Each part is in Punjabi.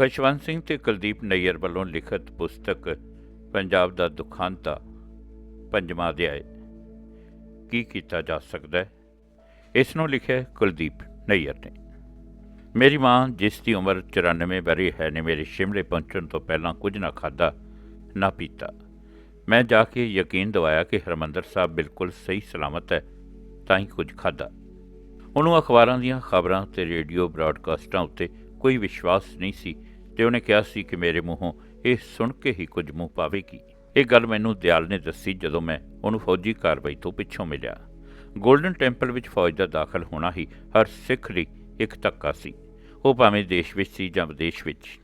ਖੁਸ਼ਵੰਤ ਸਿੰਘ ਤੇ ਕੁਲਦੀਪ ਨਈਅਰ ਵੱਲੋਂ ਲਿਖਤ ਪੁਸਤਕ ਪੰਜਾਬ ਦਾ ਦੁਖਾਂਤਾ ਪੰਜਵਾਂ ਅਧਿਆਇ। ਕੀ ਕੀਤਾ ਜਾ ਸਕਦਾ ਹੈ? ਇਸ ਨੂੰ ਲਿਖਿਆ ਕੁਲਦੀਪ ਨਈਅਰ ਨੇ। ਮੇਰੀ ਮਾਂ, ਜਿਸ ਦੀ ਉਮਰ 94 ਵਰ੍ਹੇ ਹੈ, ਨੇ ਮੇਰੇ ਸ਼ਿਮਲੇ ਪਹੁੰਚਣ ਤੋਂ ਪਹਿਲਾਂ ਕੁਝ ਨਾ ਖਾਦਾ ਨਾ ਪੀਤਾ। ਮੈਂ ਜਾ ਕੇ ਯਕੀਨ ਦਿਵਾਇਆ ਕਿ ਹਰਮੰਦਰ ਸਾਹਿਬ ਬਿਲਕੁਲ ਸਹੀ ਸਲਾਮਤ ਹੈ, ਤਾਂ ਹੀ ਕੁਝ ਖਾਦਾ ਉਹਨੂੰ ਅਖਬਾਰਾਂ ਦੀਆਂ ਖਬਰਾਂ ਤੇ ਰੇਡੀਓ ਬ੍ਰਾਡਕਾਸਟਾਂ ਉੱਤੇ ਕੋਈ ਵਿਸ਼ਵਾਸ ਨਹੀਂ ਸੀ ਤੇ ਉਹਨੇ ਕਿਹਾ ਸੀ ਕਿ ਮੇਰੇ ਮੂੰਹੋਂ ਇਹ ਸੁਣ ਕੇ ਹੀ ਕੁਝ ਮੂੰਹ ਪਾਵੇਗੀ। ਇਹ ਗੱਲ ਮੈਨੂੰ ਦਿਆਲ ਨੇ ਦੱਸੀ ਜਦੋਂ ਮੈਂ ਉਹਨੂੰ ਫੌਜੀ ਕਾਰਵਾਈ ਤੋਂ ਪਿੱਛੋਂ ਮਿਲਿਆ। ਗੋਲਡਨ ਟੈਂਪਲ ਵਿੱਚ ਫੌਜ ਦਾ ਦਾਖਲ ਹੋਣਾ ਹੀ ਹਰ ਸਿੱਖ ਲਈ ਇੱਕ ਧੱਕਾ ਸੀ। ਉਹ ਭਾਵੇਂ ਦੇਸ਼ ਵਿੱਚ ਸੀ ਜਾਂ ਵਿਦੇਸ਼ ਵਿੱਚ।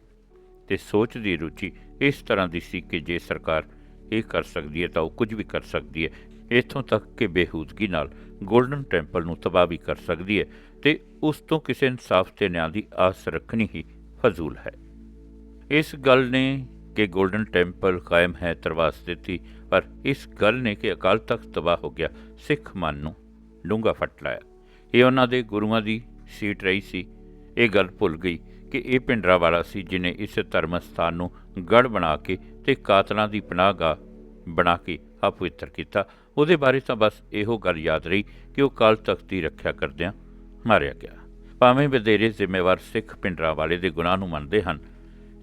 ਤੇ ਸੋਚ ਦੀ ਰੁਚੀ ਇਸ ਤਰ੍ਹਾਂ ਦੀ ਸੀ ਕਿ ਜੇ ਸਰਕਾਰ ਇਹ ਕਰ ਸਕਦੀ ਹੈ ਤਾਂ ਉਹ ਕੁਝ ਵੀ ਕਰ ਸਕਦੀ ਹੈ। ਇੱਥੋਂ ਤੱਕ ਕਿ ਬੇਹੂਦਗੀ ਨਾਲ ਗੋਲਡਨ ਟੈਂਪਲ ਨੂੰ ਤਬਾਹ ਵੀ ਕਰ ਸਕਦੀ ਹੈ ਤੇ ਉਸ ਤੋਂ ਕਿਸੇ ਇਨਸਾਫ ਤੇ ਨਿਆਂ ਦੀ ਆਸ ਰੱਖਣੀ ਹੀ ਫਜ਼ੂਲ ਹੈ। ਇਸ ਗੱਲ ਨੇ ਕਿ 골ਡਨ ਟੈਂਪਲ ਕਾਇਮ ਹੈ ਤਰਵਾਸ ਦਿੱਤੀ, ਪਰ ਇਸ ਗੱਲ ਨੇ ਕਿ ਅਕਾਲ ਤਖਤ ਤਬਾਹ ਹੋ ਗਿਆ, ਸਿੱਖ ਮਨ ਨੂੰ ਡੂੰਘਾ ਫਟ ਲਾਇਆ। ਇਹ ਉਹਨਾਂ ਦੇ ਗੁਰੂਆਂ ਦੀ ਸੀਟ ਰਹੀ ਸੀ। ਇਹ ਗੱਲ ਭੁੱਲ ਗਈ ਕਿ ਇਹ ਪਿੰਡਰਾ ਵਾਲਾ ਸੀ ਜਿਨੇ ਇਸ ਧਰਮ ਸਥਾਨ ਨੂੰ ਗੜ ਬਣਾ ਕੇ ਤੇ ਕਾਤਲਾਂ ਦੀ ਪਨਾਹਗਾਹ ਬਣਾ ਕੇ ਅਪਵਿੱਤਰ ਕੀਤਾ। ਉਹਦੇ ਬਾਰੇ ਤਾਂ ਬਸ ਇਹੋ ਗੱਲ ਯਾਦ ਰਹੀ ਕਿ ਉਹ ਕਾਲ ਤਖਤ ਦੀ ਰੱਖਿਆ ਕਰਦਿਆਂ ਮਾਰਿਆ ਗਿਆ। ਭਾਵੇਂ ਵਧੇਰੇ ਜ਼ਿੰਮੇਵਾਰ ਸਿੱਖ ਪਿੰਡਰਾ ਵਾਲੇ ਦੇ ਗੁਨਾਹ ਨੂੰ ਮੰਨਦੇ ਹਨ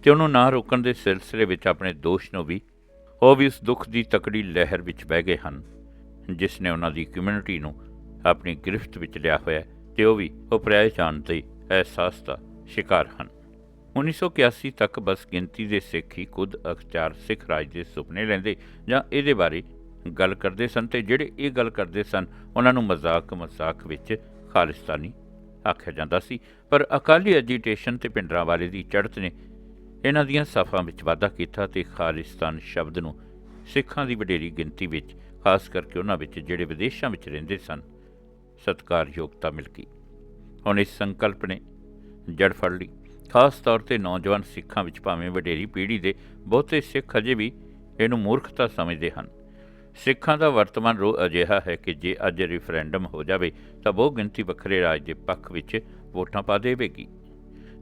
ਤੇ ਉਹਨੂੰ ਨਾ ਰੋਕਣ ਦੇ ਸਿਲਸਿਲੇ ਵਿੱਚ ਆਪਣੇ ਦੋਸ਼ ਨੂੰ ਵੀ, ਉਹ ਵੀ ਉਸ ਦੁੱਖ ਦੀ ਤਕੜੀ ਲਹਿਰ ਵਿੱਚ ਬਹਿ ਗਏ ਹਨ, ਜਿਸ ਨੇ ਉਹਨਾਂ ਦੀ ਕਮਿਊਨਿਟੀ ਨੂੰ ਆਪਣੀ ਗ੍ਰਿਫਤ ਵਿੱਚ ਲਿਆ ਹੋਇਆ ਹੈ ਤੇ ਉਹ ਵੀ ਉਪਰਿਆਏ ਜਾਣ ਦੇ ਅਹਿਸਾਸ ਦਾ ਸ਼ਿਕਾਰ ਹਨ। 1981 ਤੱਕ ਬਸ ਗਿਣਤੀ ਦੇ ਸਿੱਖ ਹੀ ਖੁਦ ਅਖਤਿਆਰ ਸਿੱਖ ਰਾਜ ਦੇ ਸੁਪਨੇ ਲੈਂਦੇ ਜਾਂ ਇਹਦੇ ਬਾਰੇ ਗੱਲ ਕਰਦੇ ਸਨ ਤੇ ਜਿਹੜੇ ਇਹ ਗੱਲ ਕਰਦੇ ਸਨ, ਉਹਨਾਂ ਨੂੰ ਮਜ਼ਾਕ ਮਜ਼ਾਕ ਵਿੱਚ ਖਾਲਿਸਤਾਨੀ ਆਖਿਆ ਜਾਂਦਾ ਸੀ। ਪਰ ਅਕਾਲੀ ਐਜੀਟੇਸ਼ਨ ਤੇ ਪਿੰਡਰਾਂ ਵਾਲੇ ਦੀ ਚੜ੍ਹਤ ਨੇ ਇਹਨਾਂ ਦੀਆਂ ਸਫ਼ਾਂ ਵਿੱਚ ਵਾਧਾ ਕੀਤਾ ਤੇ ਖਾਲਿਸਤਾਨ ਸ਼ਬਦ ਨੂੰ ਸਿੱਖਾਂ ਦੀ ਵਡੇਰੀ ਗਿਣਤੀ ਵਿੱਚ, ਖਾਸ ਕਰਕੇ ਉਹਨਾਂ ਵਿੱਚ ਜਿਹੜੇ ਵਿਦੇਸ਼ਾਂ ਵਿੱਚ ਰਹਿੰਦੇ ਸਨ, ਸਤਕਾਰਯੋਗਤਾ ਮਿਲ ਗਈ। ਹੁਣ ਇਸ ਸੰਕਲਪ ਨੇ ਜੜ ਫੜ ਲਈ। ਖਾਸ ਤੌਰ ਤੇ ਨੌਜਵਾਨ ਸਿੱਖਾਂ ਵਿੱਚ ਭਾਵੇਂ ਵਡੇਰੀ ਪੀੜ੍ਹੀ ਦੇ ਬਹੁਤੇ ਸਿੱਖ ਅਜੇ ਵੀ ਇਹਨੂੰ ਮੂਰਖਤਾ ਸਮਝਦੇ ਹਨ। ਸਿੱਖਾਂ ਦਾ ਵਰਤਮਾਨ ਰੋ ਅਜਿਹਾ ਹੈ ਕਿ ਜੇ ਅੱਜ ਰੈਫਰੈਂਡਮ ਹੋ ਜਾਵੇ, ਤਾਂ ਬਹੁ ਗਿਣਤੀ ਵੱਖਰੇ ਰਾਜ ਦੇ ਪੱਖ ਵਿੱਚ ਵੋਟਾਂ ਪਾ ਦੇਵੇਗੀ।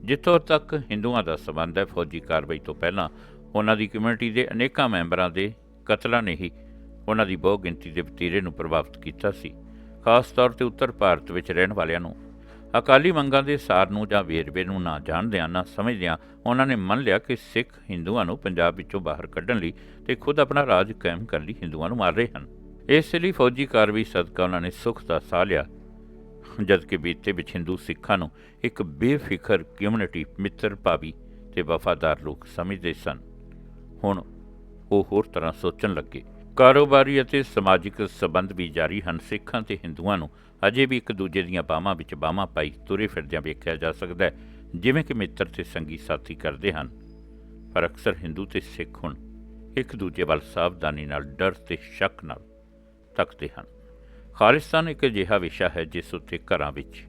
ਜਿੱਥੋਂ ਤੱਕ ਹਿੰਦੂਆਂ ਦਾ ਸਬੰਧ ਹੈ, ਫੌਜੀ ਕਾਰਵਾਈ ਤੋਂ ਪਹਿਲਾਂ ਉਹਨਾਂ ਦੀ ਕਮਿਊਨਿਟੀ ਦੇ ਅਨੇਕਾਂ ਮੈਂਬਰਾਂ ਦੇ ਕਤਲਾਂ ਨੇ ਹੀ ਉਹਨਾਂ ਦੀ ਬਹੁ ਗਿਣਤੀ ਦੇ ਵਤੀਰੇ ਨੂੰ ਪ੍ਰਭਾਵਿਤ ਕੀਤਾ ਸੀ। ਖਾਸ ਤੌਰ ਤੇ ਉੱਤਰ ਭਾਰਤ ਵਿੱਚ ਰਹਿਣ ਵਾਲਿਆਂ ਨੂੰ ਅਕਾਲੀ ਮੰਗਾਂ ਦੇ ਸਾਰ ਨੂੰ ਜਾਂ ਵੇਰਵੇ ਨੂੰ ਨਾ ਜਾਣਦਿਆਂ, ਨਾ ਸਮਝਦਿਆਂ ਉਹਨਾਂ ਨੇ ਮੰਨ ਲਿਆ ਕਿ ਸਿੱਖ ਹਿੰਦੂਆਂ ਨੂੰ ਪੰਜਾਬ ਵਿੱਚੋਂ ਬਾਹਰ ਕੱਢਣ ਲਈ ਤੇ ਖੁਦ ਆਪਣਾ ਰਾਜ ਕਾਇਮ ਕਰਨ ਲਈ ਹਿੰਦੂਆਂ ਨੂੰ ਮਾਰ ਰਹੇ ਹਨ। ਇਸ ਲਈ ਫੌਜੀ ਕਾਰਵਾਈ ਸਦਕਾ ਉਹਨਾਂ ਨੇ ਸੁੱਖ ਦਾ ਸਾਹ ਲਿਆ। ਜਦਕਿ ਬੀਤੇ ਵਿੱਚ ਹਿੰਦੂ ਸਿੱਖਾਂ ਨੂੰ ਇੱਕ ਬੇਫਿਕਰ ਕਮਿਊਨਿਟੀ ਮਿੱਤਰ ਭਾਵੀ ਤੇ ਵਫਾਦਾਰ ਲੋਕ ਸਮਝਦੇ ਸਨ। ਹੁਣ ਉਹ ਹੋਰ ਤਰ੍ਹਾਂ ਸੋਚਣ ਲੱਗੇ। ਕਾਰੋਬਾਰੀ ਅਤੇ ਸਮਾਜਿਕ ਸਬੰਧ ਵੀ ਜਾਰੀ ਹਨ। ਸਿੱਖਾਂ ਤੇ ਹਿੰਦੂਆਂ ਨੂੰ ਅਜੇ ਵੀ ਇੱਕ ਦੂਜੇ ਦੀਆਂ ਬਾਹਾਂ ਵਿੱਚ ਬਾਹਾਂ ਪਾਈ ਤੁਰੇ ਫਿਰਦਿਆਂ ਵੇਖਿਆ ਜਾ ਸਕਦਾ ਹੈ, ਜਿਵੇਂ ਕਿ ਮਿੱਤਰ ਤੇ ਸੰਗੀ ਸਾਥੀ ਕਰਦੇ ਹਨ। ਪਰ ਅਕਸਰ ਹਿੰਦੂ ਤੇ ਸਿੱਖ ਹੁਣ ਇੱਕ ਦੂਜੇ ਵੱਲ ਸਾਵਧਾਨੀ ਨਾਲ, ਡਰ ਤੇ ਸ਼ੱਕ ਨਾਲ ਤੱਕਦੇ ਹਨ। ਖਾਲਿਸਤਾਨ ਇੱਕ ਅਜਿਹਾ ਵਿਸ਼ਾ ਹੈ ਜਿਸ ਉੱਤੇ ਘਰਾਂ ਵਿੱਚ,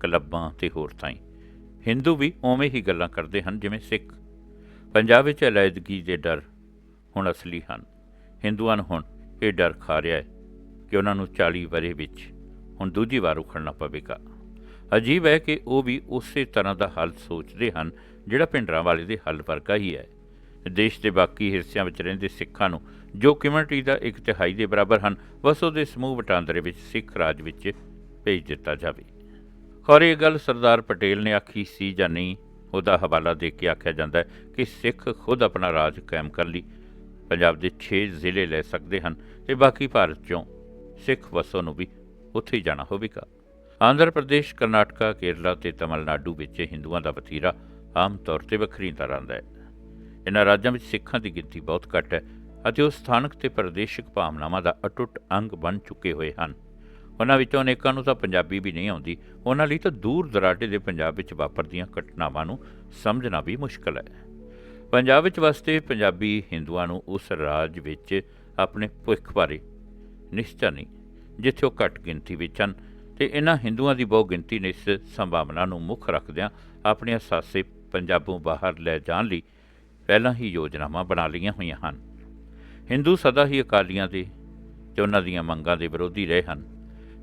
ਕਲੱਬਾਂ ਤੇ ਹੋਰ ਥਾਈਂ, ਹਿੰਦੂ ਵੀ ਉਵੇਂ ਹੀ ਗੱਲਾਂ ਕਰਦੇ ਹਨ ਜਿਵੇਂ ਸਿੱਖ। ਪੰਜਾਬ ਵਿੱਚ ਅਲੈਦਗੀ ਦੇ ਡਰ ਹੁਣ ਅਸਲੀ ਹਨ। ਹਿੰਦੂਆਂ ਨੂੰ ਹੁਣ ਇਹ ਡਰ ਖਾ ਰਿਹਾ ਹੈ ਕਿ ਉਹਨਾਂ ਨੂੰ 40 ਵਰੇ ਵਿੱਚ ਹੁਣ ਦੂਜੀ ਵਾਰ ਉਖੜਨਾ ਪਵੇਗਾ। ਅਜੀਬ ਹੈ ਕਿ ਉਹ ਵੀ ਉਸੇ ਤਰ੍ਹਾਂ ਦਾ ਹੱਲ ਸੋਚਦੇ ਹਨ ਜਿਹੜਾ ਪਿੰਡਰਾਂ ਵਾਲੇ ਦੇ ਹੱਲ ਵਰਗਾ ਹੀ ਹੈ। ਦੇਸ਼ ਦੇ ਬਾਕੀ ਹਿੱਸਿਆਂ ਵਿੱਚ ਰਹਿੰਦੇ ਸਿੱਖਾਂ ਨੂੰ ਜੋ ਕਮਿਊਨਿਟੀ ਦਾ ਇੱਕ ਤਿਹਾਈ ਦੇ ਬਰਾਬਰ ਹਨ ਵਸੋਂ ਦੇ ਸਮੂਹ ਵਟਾਂਦਰੇ ਵਿੱਚ ਸਿੱਖ ਰਾਜ ਵਿੱਚ ਭੇਜ ਦਿੱਤਾ ਜਾਵੇ। ਖੌਰ ਇਹ ਗੱਲ ਸਰਦਾਰ ਪਟੇਲ ਨੇ ਆਖੀ ਸੀ ਜਾਂ ਨਹੀਂ, ਉਹਦਾ ਹਵਾਲਾ ਦੇ ਕੇ ਆਖਿਆ ਜਾਂਦਾ ਕਿ ਸਿੱਖ ਖੁਦ ਆਪਣਾ ਰਾਜ ਕਾਇਮ ਕਰ ਲਈ। ਪੰਜਾਬ ਦੇ 6 ਜ਼ਿਲ੍ਹੇ ਲੈ ਸਕਦੇ ਹਨ ਤੇ ਬਾਕੀ ਭਾਰਤ ਚੋਂ ਸਿੱਖ ਵਸੋਂ ਨੂੰ ਵੀ ਉੱਥੇ ਹੀ ਜਾਣਾ ਹੋਵੇਗਾ। ਆਂਧਰਾ ਪ੍ਰਦੇਸ਼, ਕਰਨਾਟਕਾ, ਕੇਰਲਾ ਤੇ ਤਮਿਲਨਾਡੂ ਵਿੱਚ ਹਿੰਦੂਆਂ ਦਾ ਵਤੀਰਾ ਆਮ ਤੌਰ ਤੇ ਵੱਖਰੀ ਤਰ੍ਹਾਂ ਦਾ ਹੈ। ਇਹਨਾਂ ਰਾਜਾਂ ਵਿੱਚ ਸਿੱਖਾਂ ਦੀ ਗਿਣਤੀ ਬਹੁਤ ਘੱਟ ਹੈ। ਅਤੇ ਉਹ ਸਥਾਨਕ ਤੇ ਪ੍ਰਦੇਸ਼ਿਕ ਭਾਵਨਾਵਾਂ ਦਾ ਅਟੁੱਟ ਅੰਗ ਬਣ ਚੁੱਕੇ ਹੋਏ ਹਨ। ਉਹਨਾਂ ਵਿੱਚੋਂ ਅਨੇਕਾਂ ਨੂੰ ਤਾਂ ਪੰਜਾਬੀ ਵੀ ਨਹੀਂ ਆਉਂਦੀ, ਉਹਨਾਂ ਲਈ ਤਾਂ ਦੂਰ ਦਰਾਡੇ ਦੇ ਪੰਜਾਬ ਵਿੱਚ ਵਾਪਰਦੀਆਂ ਘਟਨਾਵਾਂ ਨੂੰ ਸਮਝਣਾ ਵੀ ਮੁਸ਼ਕਲ ਹੈ। ਪੰਜਾਬ ਵਿੱਚ ਵਸਦੇ ਪੰਜਾਬੀ ਹਿੰਦੂਆਂ ਨੂੰ ਉਸ ਰਾਜ ਵਿੱਚ ਆਪਣੇ ਭਵਿੱਖ ਬਾਰੇ ਨਿਸ਼ਚਾ ਨਹੀਂ, ਜਿੱਥੇ ਉਹ ਘੱਟ ਗਿਣਤੀ ਵਿੱਚ ਹਨ ਤੇ ਇਹਨਾਂ ਹਿੰਦੂਆਂ ਦੀ ਬਹੁ ਗਿਣਤੀ ਨੇ ਇਸ ਸੰਭਾਵਨਾ ਨੂੰ ਮੁੱਖ ਰੱਖਦਿਆਂ ਆਪਣੀਆਂ ਸਾਸੇ ਪੰਜਾਬੋਂ ਬਾਹਰ ਲੈ ਜਾਣ ਲਈ ਪਹਿਲਾਂ ਹੀ ਯੋਜਨਾਵਾਂ ਬਣਾ ਲਈਆਂ ਹੋਈਆਂ ਹਨ। ਹਿੰਦੂ ਸਦਾ ਹੀ ਅਕਾਲੀਆਂ ਦੇ ਤੇ ਉਹਨਾਂ ਦੀਆਂ ਮੰਗਾਂ ਦੇ ਵਿਰੋਧੀ ਰਹੇ ਹਨ,